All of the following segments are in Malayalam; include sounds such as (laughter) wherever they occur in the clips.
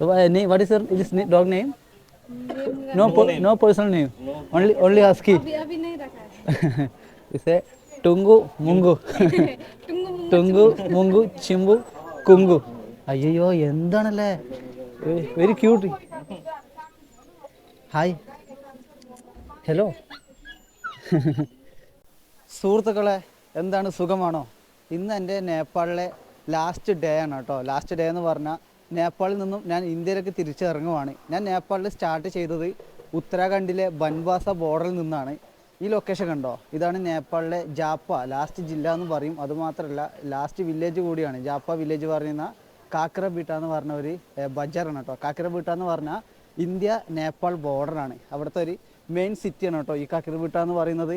So, uh, name, what is your this na- dog name? No, per, no personal name. Only only husky. अभी अभी नहीं रखा है It's a Tungu Mungu. टुंगु मुंगु ടുങ്കു മുങ്കു Chimbu കുങ്കു അയ്യോ എന്താണല്ലേ വെരി ക്യൂട്ട് ഹായ് ഹലോ സുഹൃത്തുക്കളെ എന്താണ് സുഖമാണോ ഇന്ന് എൻ്റെ നേപ്പാളിലെ ലാസ്റ്റ് ഡേ ആണ് കേട്ടോ ലാസ്റ്റ് ഡേ എന്ന് പറഞ്ഞാൽ നേപ്പാളിൽ നിന്നും ഞാൻ ഇന്ത്യയിലേക്ക് തിരിച്ചിറങ്ങുവാണ്. ഞാൻ നേപ്പാളിൽ സ്റ്റാർട്ട് ചെയ്തത് ഉത്തരാഖണ്ഡിലെ ബൻവാസ ബോർഡറിൽ നിന്നാണ്. ഈ ലൊക്കേഷൻ കണ്ടോ? ഇതാണ് നേപ്പാളിലെ ജാപ്പ ലാസ്റ്റ് ജില്ല എന്ന് പറയും. അതുമാത്രമല്ല ലാസ്റ്റ് വില്ലേജ് കൂടിയാണ്. ജാപ്പ വില്ലേജ് പറയുന്ന കാക്കറബീട്ട എന്ന് പറഞ്ഞ ഒരു ബജാറാണ് കേട്ടോ. കാക്കറബീട്ട എന്ന് പറഞ്ഞാൽ ഇന്ത്യ നേപ്പാൾ ബോർഡറാണ് അവിടുത്തെ ഒരു മെയിൻ സിറ്റിയാണ് കേട്ടോ ഈ കാക്കറബീട്ട എന്ന് പറയുന്നത്.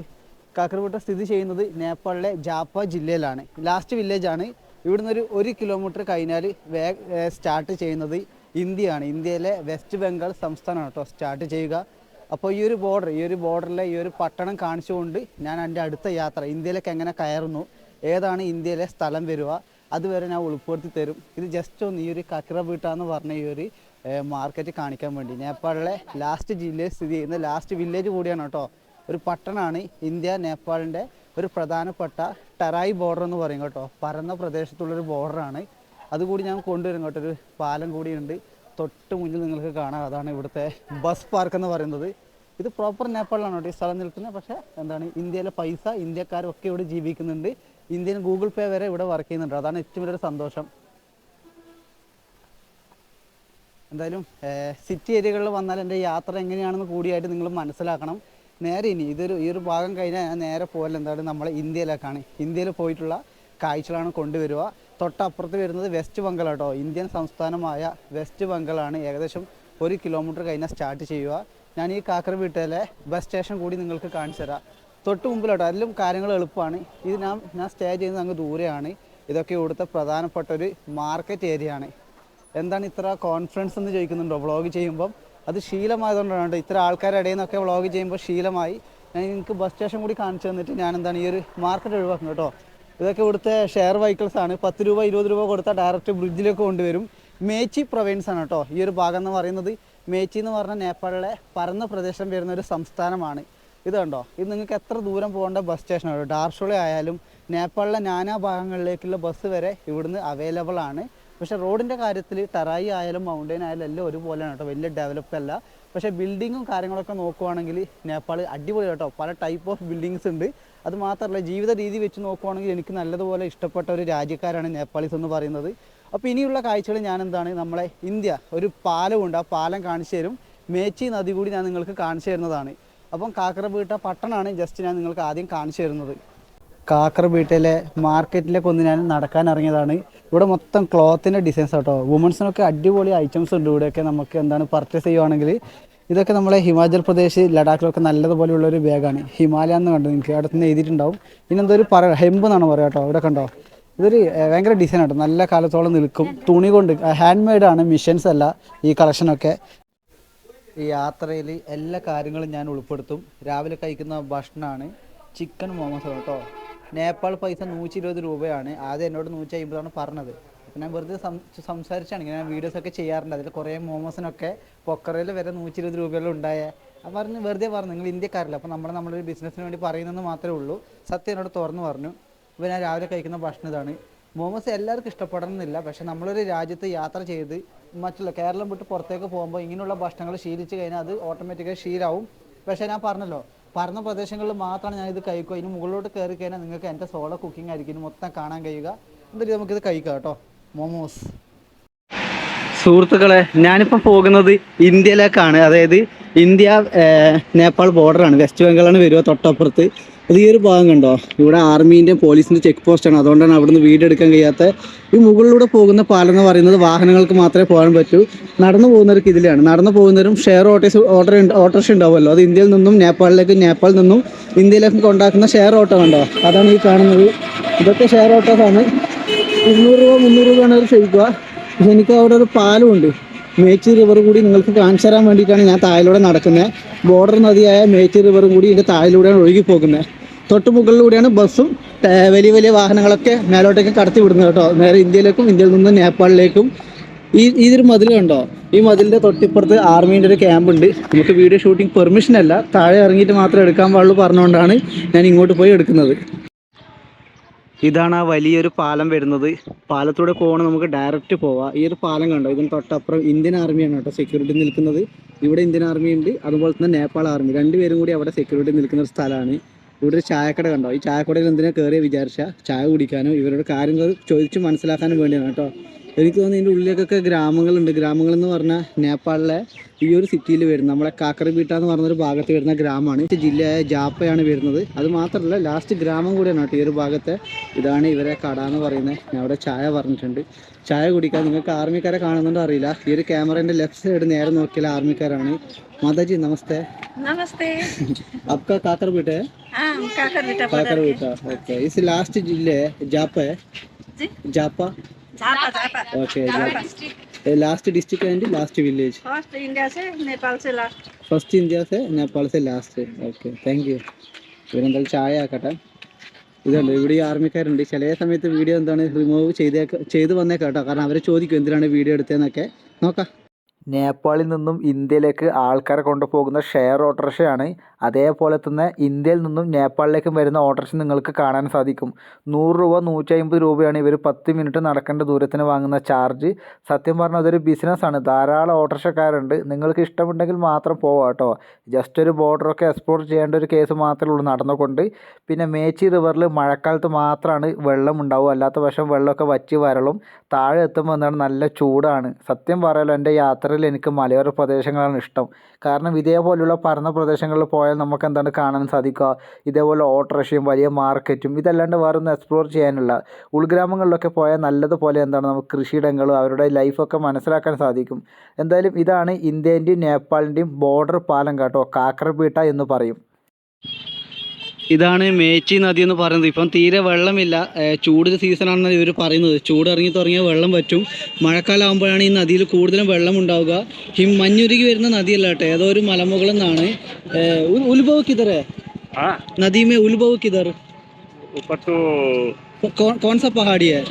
കാക്കറബീട്ട സ്ഥിതി ചെയ്യുന്നത് നേപ്പാളിലെ ജാപ്പ ജില്ലയിലാണ്. ലാസ്റ്റ് വില്ലേജാണ് ഇവിടുന്ന് ഒരു ഒരു കിലോമീറ്റർ കഴിഞ്ഞാൽ വേ സ്റ്റാർട്ട് ചെയ്യുന്നത് ഇന്ത്യയാണ്. ഇന്ത്യയിലെ വെസ്റ്റ് ബംഗാൾ സംസ്ഥാനമാണ് കേട്ടോ സ്റ്റാർട്ട് ചെയ്യുക. അപ്പോൾ ഈ ഒരു ബോർഡർ ഈ ഒരു ബോർഡറിലെ ഈ ഒരു പട്ടണം കാണിച്ചുകൊണ്ട് ഞാൻ എന്റെ അടുത്ത യാത്ര ഇന്ത്യയിലേക്ക് എങ്ങനെ കയറുന്നു ഏതാണ് ഇന്ത്യയിലെ സ്ഥലം വരിക അതുവരെ ഞാൻ ഉൾപ്പെടുത്തി തരും. ഇത് ജസ്റ്റ് ഒന്ന് ഈ ഒരു കക്കിറ വീട്ടാന്ന് പറഞ്ഞ ഈ ഒരു മാർക്കറ്റ് കാണിക്കാൻ വേണ്ടി. നേപ്പാളിലെ ലാസ്റ്റ് ജില്ലയിൽ സ്ഥിതി ചെയ്യുന്ന ലാസ്റ്റ് വില്ലേജ് കൂടിയാണ് കേട്ടോ. ഒരു പട്ടണമാണ് ഇന്ത്യ നേപ്പാളിന്റെ ഒരു പ്രധാനപ്പെട്ട ടെറായി ബോർഡർ എന്ന് പറയും കേട്ടോ. പരന്ന പ്രദേശത്തുള്ളൊരു ബോർഡറാണ് അതുകൂടി ഞാൻ കൊണ്ടുവരും കേട്ടോ. ഒരു പാലം കൂടിയുണ്ട് തൊട്ട് മുന്നിൽ നിങ്ങൾക്ക് കാണാം. അതാണ് ഇവിടുത്തെ ബസ് പാർക്ക് എന്ന് പറയുന്നത്. ഇത് പ്രോപ്പർ നേപ്പാളിലാണ് കേട്ടോ. ഈ സ്ഥലം നിൽക്കുന്നത്. പക്ഷേ എന്താണ് ഇന്ത്യയിലെ പൈസ ഇന്ത്യക്കാരൊക്കെ ഇവിടെ ജീവിക്കുന്നുണ്ട്. ഇന്ത്യൻ ഗൂഗിൾ പേ വരെ ഇവിടെ വർക്ക് ചെയ്യുന്നുണ്ട്. അതാണ് ഏറ്റവും വലിയൊരു സന്തോഷം. എന്തായാലും സിറ്റി ഏരിയകളിൽ വന്നാൽ എന്റെ യാത്ര എങ്ങനെയാണെന്ന് കൂടിയായിട്ട് നിങ്ങൾ മനസ്സിലാക്കണം. നേരെ ഇനി ഇതൊരു ഈ ഒരു ഭാഗം കഴിഞ്ഞാൽ ഞാൻ നേരെ പോകൽ എന്താണ് നമ്മളെ ഇന്ത്യയിലേക്കാണ്. ഇന്ത്യയിൽ പോയിട്ടുള്ള കാഴ്ചകളാണ് കൊണ്ടുവരിക. തൊട്ടപ്പുറത്ത് വരുന്നത് വെസ്റ്റ് ബംഗാൾ കേട്ടോ ഇന്ത്യൻ സംസ്ഥാനമായ വെസ്റ്റ് ബംഗാളാണ് ഏകദേശം ഒരു കിലോമീറ്റർ കഴിഞ്ഞാൽ സ്റ്റാർട്ട് ചെയ്യുക. ഞാൻ ഈ കാക്കർ വീട്ടിലെ ബസ് സ്റ്റേഷൻ കൂടി നിങ്ങൾക്ക് കാണിച്ചു തരാം. തൊട്ട് മുമ്പിലോട്ടോ എല്ലാം കാര്യങ്ങൾ എളുപ്പമാണ്. ഇത് ഞാൻ ഞാൻ സ്റ്റേ ചെയ്യുന്നത് അങ്ങ് ദൂരെയാണ്. ഇതൊക്കെ ഇവിടുത്തെ പ്രധാനപ്പെട്ട ഒരു മാർക്കറ്റ് ഏരിയയാണ് എന്താണ് ഇത്ര കോൺഫിഡൻസ് എന്ന് ചോദിക്കുന്നുണ്ടോ? വ്ളോഗ് ചെയ്യുമ്പം? അത് ശീലമായതുകൊണ്ടാണ് ഇത്ര ആൾക്കാരുടെ ഇടയിൽ നിന്നൊക്കെ വ്ളോഗ് ചെയ്യുമ്പോൾ ശീലമായി. ഞാൻ നിങ്ങൾക്ക് ബസ് സ്റ്റേഷൻ കൂടി കാണിച്ചു തന്നിട്ട് ഞാൻ എന്താണ് ഈ ഒരു മാർക്കറ്റ് ഒഴിവാക്കുന്നത് കേട്ടോ. ഇതൊക്കെ ഇവിടുത്തെ ഷെയർ വെഹിക്കിൾസ് ആണ്. പത്ത് രൂപ ഇരുപത് രൂപ കൊടുത്താൽ ഡയറക്റ്റ് ബ്രിഡ്ജിലേക്ക് കൊണ്ടുവരും. മേച്ചി പ്രൊവിൻസ് ആണ് കേട്ടോ. ഈ ഒരു ഭാഗം എന്ന് പറയുന്നത് മേച്ചി എന്ന് പറഞ്ഞാൽ നേപ്പാളിലെ പരന്ന പ്രദേശം വരുന്ന ഒരു സംസ്ഥാനമാണ്. ഇത് കണ്ടോ? ഇത് നിങ്ങൾക്ക് എത്ര ദൂരം പോകേണ്ട ബസ് സ്റ്റേഷൻ സ്റ്റേഷനാണ് ഡാർഷുള ആയാലും നേപ്പാളിലെ നാനാ ഭാഗങ്ങളിലേക്കുള്ള ബസ് വരെ ഇവിടുന്ന് അവൈലബിൾ ആണ്. പക്ഷേ റോഡിന്റെ കാര്യത്തിൽ ടറായി ആയാലും മൗണ്ടൈൻ ആയാലും എല്ലാം ഒരുപോലെയാണ് കേട്ടോ. വലിയ ഡെവലപ്പ് അല്ല. പക്ഷേ ബിൽഡിങ്ങും കാര്യങ്ങളൊക്കെ നോക്കുവാണെങ്കിൽ നേപ്പാൾ അടിപൊളി കേട്ടോ. പല ടൈപ്പ് ഓഫ് ബിൽഡിങ്സ് ഉണ്ട്. അത് മാത്രമല്ല ജീവിത രീതി വെച്ച് നോക്കുവാണെങ്കിൽ എനിക്ക് നല്ലതുപോലെ ഇഷ്ടപ്പെട്ട ഒരു രാജ്യക്കാരാണ് നേപ്പാളീസ് എന്ന് പറയുന്നത്. അപ്പോൾ ഇനിയുള്ള കാഴ്ചകൾ ഞാൻ എന്താണ് നമ്മളെ ഇന്ത്യ ഒരു പാലമുണ്ട്. ആ പാലം കാണിച്ചു തരും. മേച്ചി നദി കൂടി ഞാൻ നിങ്ങൾക്ക് കാണിച്ചു തരുന്നതാണ്. അപ്പം കാക്കറബീട്ട പട്ടണമാണ് ജസ്റ്റ് ഞാൻ നിങ്ങൾക്ക് ആദ്യം കാണിച്ചു തരുന്നത്. കാക്കറബീട്ടയിലെ മാർക്കറ്റിലേക്ക് ഒന്ന് ഞാൻ നടക്കാൻ ഇറങ്ങിയതാണ്. ഇവിടെ മൊത്തം ക്ലോത്തിന്റെ ഡിസൈൻസ് കേട്ടോ വുമൻസിനൊക്കെ അടിപൊളി ഐറ്റംസ് ഉണ്ട് ഇവിടെയൊക്കെ നമുക്ക് എന്താണ് പർച്ചേസ് ചെയ്യുവാണെങ്കിൽ. ഇതൊക്കെ നമ്മളെ ഹിമാചൽ പ്രദേശ് ലഡാക്കിലൊക്കെ നല്ലതുപോലെയുള്ള ഒരു ബാഗാണ് ഹിമാലയ എന്ന് കണ്ടു നിങ്ങൾക്ക് അവിടെ നിന്ന് എഴുതിയിട്ടുണ്ടാവും. പിന്നെ എന്തോ ഒരു പറ ഹെമ്പ് എന്നാണ് പറയുക കേട്ടോ. ഇവിടെ കണ്ടോ? ഇതൊരു ഭയങ്കര ഡിസൈൻ കേട്ടോ നല്ല കാലത്തോളം നിൽക്കും. തുണി കൊണ്ട് ഹാൻഡ് മെയ്ഡ് ആണ് മിഷൻസ് അല്ല ഈ കളക്ഷനൊക്കെ ഈ യാത്രയിൽ എല്ലാ കാര്യങ്ങളും ഞാൻ ഉൾപ്പെടുത്തും. രാവിലെ കഴിക്കുന്ന ഭക്ഷണമാണ് ചിക്കൻ മോമോസ് കേട്ടോ. നേപ്പാൾ പൈസ നൂറ്റി ഇരുപത് രൂപയാണ്. ആദ്യം എന്നോട് നൂറ്റി അമ്പതാണ് പറഞ്ഞത്. അപ്പം ഞാൻ വെറുതെ സംസാരിച്ചാണ്. ഇങ്ങനെ വീഡിയോസ് ഒക്കെ ചെയ്യാറുണ്ട്. അതിൽ കുറേ മോമോസിനൊക്കെ പൊക്കറയിൽ വരെ നൂറ്റി ഇരുപത് രൂപയെല്ലാം ഉണ്ടായേ. അപ്പം പറഞ്ഞ് വെറുതെ പറഞ്ഞു നിങ്ങൾ ഇന്ത്യക്കാരല്ല? അപ്പം നമ്മൾ നമ്മളൊരു ബിസിനസ്സിന് വേണ്ടി പറയുന്നതെന്ന് മാത്രമേ ഉള്ളൂ. സത്യം എന്നോട് തുറന്നു പറഞ്ഞു. അപ്പോൾ ഞാൻ രാവിലെ കഴിക്കുന്ന ഭക്ഷണം ഇതാണ്. മോമോസ് എല്ലാവർക്കും ഇഷ്ടപ്പെടണമെന്നില്ല. പക്ഷേ നമ്മളൊരു രാജ്യത്ത് യാത്ര ചെയ്ത് മറ്റുള്ള കേരളം വിട്ട് പുറത്തേക്ക് പോകുമ്പോൾ ഇങ്ങനെയുള്ള ഭക്ഷണങ്ങൾ ശീലിച്ച് കഴിഞ്ഞാൽ അത് ഓട്ടോമാറ്റിക്കായി ശീലാവും. പക്ഷേ ഞാൻ പറഞ്ഞല്ലോ പറഞ്ഞ പ്രദേശങ്ങളിൽ മാത്രമാണ് ഞാൻ ഇത് കഴിക്കുക. ഇനി മുകളിലോട്ട് കയറി കഴിഞ്ഞാൽ നിങ്ങൾക്ക് എന്റെ സോളോ കുക്കിംഗ് ആയിരിക്കും. ഇനി മൊത്തം കാണാൻ കഴിയുക. എന്നിട്ട് നമുക്കിത് കഴിക്കാം കേട്ടോ. മോമോസ്. സുഹൃത്തുക്കളെ ഞാനിപ്പോൾ പോകുന്നത് ഇന്ത്യയിലേക്കാണ്. അതായത് ഇന്ത്യ നേപ്പാൾ ബോർഡറാണ് വെസ്റ്റ് ബംഗാളാണ് വരിക തൊട്ടപ്പുറത്ത്. അത് ഈ ഒരു ഭാഗം കണ്ടോ? ഇവിടെ ആർമീന്റെ പോലീസിന്റെ ചെക്ക് പോസ്റ്റാണ് അതുകൊണ്ടാണ് അവിടുന്ന് വീഡിയോ എടുക്കാൻ കഴിയാത്ത ഈ മുകളിലൂടെ പോകുന്ന പാലം എന്ന് പറയുന്നത് വാഹനങ്ങൾക്ക് മാത്രമേ പോകാൻ പറ്റൂ. നടന്നു പോകുന്നവർക്ക് ഇതിലാണ്. നടന്നു പോകുന്നവരും ഷെയർ ഓട്ടോസ് ഓട്ടോ ഓട്ടോറിക്ഷ ഉണ്ടാവുമല്ലോ. അത് ഇന്ത്യയിൽ നിന്നും നേപ്പാളിലേക്ക് നേപ്പാളിൽ നിന്നും ഇന്ത്യയിലേക്ക് കൊണ്ടാക്കുന്ന ഷെയർ ഓട്ടോ കണ്ടോ? അതാണ് ഈ കാണുന്നത്. ഇതൊക്കെ ഷെയർ ഓട്ടോസാണ് ഇരുന്നൂറ് രൂപ മുന്നൂറ് രൂപയാണ് അവർ ക്ഷയിക്കുക പക്ഷെ എനിക്ക് അവിടെ ഒരു പാലമുണ്ട് മേച്ചി റിവർ കൂടി നിങ്ങൾക്ക് കാണിച്ചു തരാൻ വേണ്ടിയിട്ടാണ് ഞാൻ താഴിലൂടെ നടക്കുന്നത്. ബോർഡർ നദിയായ മേച്ചി റിവറും കൂടി ഇതിന്റെ താഴിലൂടെയാണ് ഒഴുകി പോകുന്നത്. തൊട്ട് മുകളിലൂടെയാണ് ബസ്സും വലിയ വലിയ വാഹനങ്ങളൊക്കെ മേലോട്ടേക്ക് കടത്തി വിടുന്നത് കേട്ടോ. നേരെ ഇന്ത്യയിലേക്കും ഇന്ത്യയിൽ നിന്ന് നേപ്പാളിലേക്കും. ഈ ഇതൊരു മതിൽ കണ്ടോ? ഈ മതിലിന്റെ തൊട്ടിപ്പുറത്ത് ആർമീന്റെ ഒരു ക്യാമ്പ് ഉണ്ട്. നമുക്ക് വീഡിയോ ഷൂട്ടിംഗ് പെർമിഷൻ അല്ല. താഴെ ഇറങ്ങിയിട്ട് മാത്രം എടുക്കാൻ പാടുള്ളൂ പറഞ്ഞുകൊണ്ടാണ് ഞാൻ ഇങ്ങോട്ട് പോയി എടുക്കുന്നത്. ഇതാണ് ആ വലിയൊരു പാലം വരുന്നത്. പാലത്തൂടെ പോകണം നമുക്ക് ഡയറക്റ്റ് പോവാം. ഈ ഒരു പാലം കണ്ടോ? ഇതിന് തൊട്ടപ്പുറം ഇന്ത്യൻ ആർമിയാണ് കേട്ടോ സെക്യൂരിറ്റി നിൽക്കുന്നത്. ഇവിടെ ഇന്ത്യൻ ആർമി ഉണ്ട് അതുപോലെ തന്നെ നേപ്പാൾ ആർമി രണ്ടുപേരും കൂടി അവിടെ സെക്യൂരിറ്റി നിൽക്കുന്ന ഒരു സ്ഥലമാണ്. ഇവിടെ ഒരു ചായക്കട കണ്ടോ? ഈ ചായക്കടയിൽ എന്തിനാ കയറിയ വിചാരിച്ച? ചായ കുടിക്കാനും ഇവരുടെ കാര്യങ്ങൾ ചോദിച്ച് മനസ്സിലാക്കാനും വേണ്ടിയാണ് കേട്ടോ. എനിക്ക് തോന്നുന്നു ഇതിന്റെ ഉള്ളിലേക്കൊക്കെ ഗ്രാമങ്ങളുണ്ട്. ഗ്രാമങ്ങളെന്ന് പറഞ്ഞാൽ നേപ്പാളിലെ ഈ ഒരു സിറ്റിയിൽ വരുന്ന നമ്മുടെ കാക്കറബീട്ട എന്ന് പറഞ്ഞൊരു ഭാഗത്ത് വരുന്ന ഗ്രാമമാണ്. ഈ ജില്ലയായ ജാപ്പയാണ് വരുന്നത്. അത് മാത്രമല്ല ലാസ്റ്റ് ഗ്രാമം കൂടിയാണ് കേട്ടോ ഈ ഒരു ഭാഗത്തെ. ഇതാണ് ഇവരെ കട എന്ന് പറയുന്നത്. ഞാൻ അവിടെ ചായ പറഞ്ഞിട്ടുണ്ട്. ചായ കുടിക്കാൻ നിങ്ങൾക്ക് ആർമിക്കാരെ കാണുന്നുണ്ടോ അറിയില്ല. ഈ ഒരു ക്യാമറേന്റെ ലെഫ്റ്റ് സൈഡ് നേരെ നോക്കിയാൽ ആർമിക്കാരാണ്. മാതാജി നമസ്തേ नमस्ते आपका काकर बेटा है हाँ काकर बेटा काकर बेटा ओके इस लास्ट जिले जापा है जी? Jhapa Jhapa Jhapa okay last district and last village first India से नेपाल से लास्ट ഫസ്റ്റ് ഇന്ത്യ സെ നേപ്പാൾ സെ ലാസ്റ്റ് ഓക്കെ താങ്ക് യു ഇവരെന്തായാലും ചായ ആക്കട്ടെ ഇതുണ്ട് ഇവിടെ ഈ ആർമിക്കാരുണ്ട് ചില സമയത്ത് വീഡിയോ എന്താണ് റിമൂവ് ചെയ്തേക്ക ചെയ്ത് വന്നേക്കാട്ടോ കാരണം അവരെ ചോദിക്കും എന്തിനാണ് വീഡിയോ എടുത്തതെന്നൊക്കെ നോക്കാം നേപ്പാളിൽ നിന്നും ഇന്ത്യയിലേക്ക് ആൾക്കാരെ കൊണ്ടുപോകുന്ന ഷെയർ ഓട്ടോറിക്ഷയാണ് അതേപോലെ തന്നെ ഇന്ത്യയിൽ നിന്നും നേപ്പാളിലേക്കും വരുന്ന ഓട്ടോറിക്ഷ നിങ്ങൾക്ക് കാണാൻ സാധിക്കും. നൂറ് രൂപ നൂറ്റി അമ്പത് രൂപയാണ് ഇവർ പത്ത് മിനിറ്റ് നടക്കേണ്ട ദൂരത്തിന് വാങ്ങുന്ന ചാർജ്. സത്യം പറഞ്ഞാൽ അതൊരു ബിസിനസ്സാണ് ധാരാളം ഓട്ടോറിക്ഷക്കാരുണ്ട് നിങ്ങൾക്ക് ഇഷ്ടമുണ്ടെങ്കിൽ മാത്രം പോവാം കേട്ടോ. ജസ്റ്റ് ഒരു ബോർഡറൊക്കെ എക്സ്പ്ലോർ ചെയ്യേണ്ട ഒരു കേസ് മാത്രമേ ഉള്ളൂ നടന്നുകൊണ്ട്. പിന്നെ മേച്ചി റിവറിൽ മഴക്കാലത്ത് മാത്രമാണ് വെള്ളം ഉണ്ടാവുക. അല്ലാത്ത പക്ഷം വെള്ളമൊക്കെ വറ്റി വരളും. താഴെ എത്തുമ്പോൾ എന്താണ്? നല്ല ചൂടാണ്. സത്യം പറയാലോ എന്റെ യാത്രയിൽ എനിക്ക് മലയോര പ്രദേശങ്ങളാണ് ഇഷ്ടം. കാരണം ഇതേപോലെയുള്ള പരന്ന പ്രദേശങ്ങളിൽ പോയാൽ നമുക്ക് എന്താണ് കാണാൻ സാധിക്കുക? ഇതേപോലെ ഓട്ടോറിക്ഷയും വലിയ മാർക്കറ്റും ഇതല്ലാണ്ട് വേറെ ഒന്നും എക്സ്പ്ലോർ ചെയ്യാനുള്ള ഉൾഗ്രാമങ്ങളിലൊക്കെ പോയാൽ നല്ലതുപോലെ എന്താണ് നമുക്ക് കൃഷിയിടങ്ങളും അവരുടെ ലൈഫൊക്കെ മനസ്സിലാക്കാൻ സാധിക്കും. എന്തായാലും ഇതാണ് ഇന്ത്യന്റെയും നേപ്പാളിന്റെയും ബോർഡർ പാലം കേട്ടോ കാക്കറപീട്ട എന്ന് പറയും. ഇതാണ് മേച്ചി നദി എന്ന് പറയുന്നത് ഇപ്പം തീരെ വെള്ളമില്ല ഏഹ് ചൂട് സീസണാണെന്ന് ഇവർ പറയുന്നത് ചൂട് ഇറങ്ങി തുടങ്ങിയാൽ വെള്ളം പറ്റും മഴക്കാലം ആകുമ്പോഴാണ് ഈ നദിയിൽ കൂടുതലും വെള്ളം ഉണ്ടാവുക ഹിം മഞ്ഞുരുകി വരുന്ന നദിയല്ല കേട്ടോ ഏതോ ഒരു മലമുകളിൽ നിന്നാണ് ഏഹ് ഉ- ഉത്ഭവ് കിതർ है हाँ नदी में उल्भव किधर ऊपर तो कौन कौन सा पहाड़ी है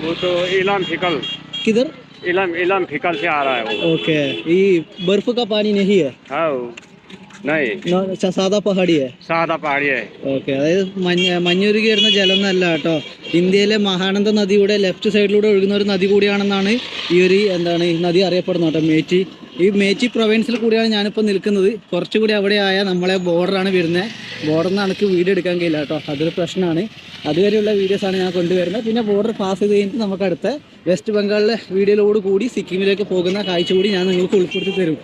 वो तो इलाम फिकल किधर इलाम इलाम फिकल से आ रहा है वो ओके ये बर्फ का पानी नहीं है हाँ वो- സാധാ പഹാടിയെ? സാധാ പഹാടിയെ. ഓക്കെ അതായത് മഞ്ഞ മഞ്ഞുരുകി വരുന്ന ജലം എന്നല്ല കേട്ടോ. ഇന്ത്യയിലെ മഹാനന്ദ നദിയുടെ ലെഫ്റ്റ് സൈഡിലൂടെ ഒഴുകുന്ന ഒരു നദി കൂടിയാണെന്നാണ് ഈ ഒരു എന്താണ് ഈ നദി അറിയപ്പെടുന്നത് കേട്ടോ മേച്ചി. ഈ മേച്ചി പ്രൊവിൻസിൽ കൂടിയാണ് ഞാനിപ്പോൾ നിൽക്കുന്നത്. കുറച്ചുകൂടി അവിടെ ആയാൽ നമ്മളെ ബോർഡറാണ് വരുന്നത് ബോർഡറിൽ നിന്ന് എനിക്ക് വീഡിയോ എടുക്കാൻ കഴിയില്ല കേട്ടോ. അതൊരു പ്രശ്നമാണ്. അതുവരെയുള്ള വീഡിയോസാണ് ഞാൻ കൊണ്ടുവരുന്നത്. പിന്നെ ബോർഡർ പാസ് ചെയ്ത് കഴിഞ്ഞിട്ട് നമുക്ക് അടുത്ത വെസ്റ്റ് ബംഗാളിലെ വീഡിയോയിലോട് കൂടി സിക്കിമിലേക്ക് പോകുന്ന കാഴ്ച കൂടി ഞാൻ നിങ്ങൾക്ക് ഉൾപ്പെടുത്തി തരും.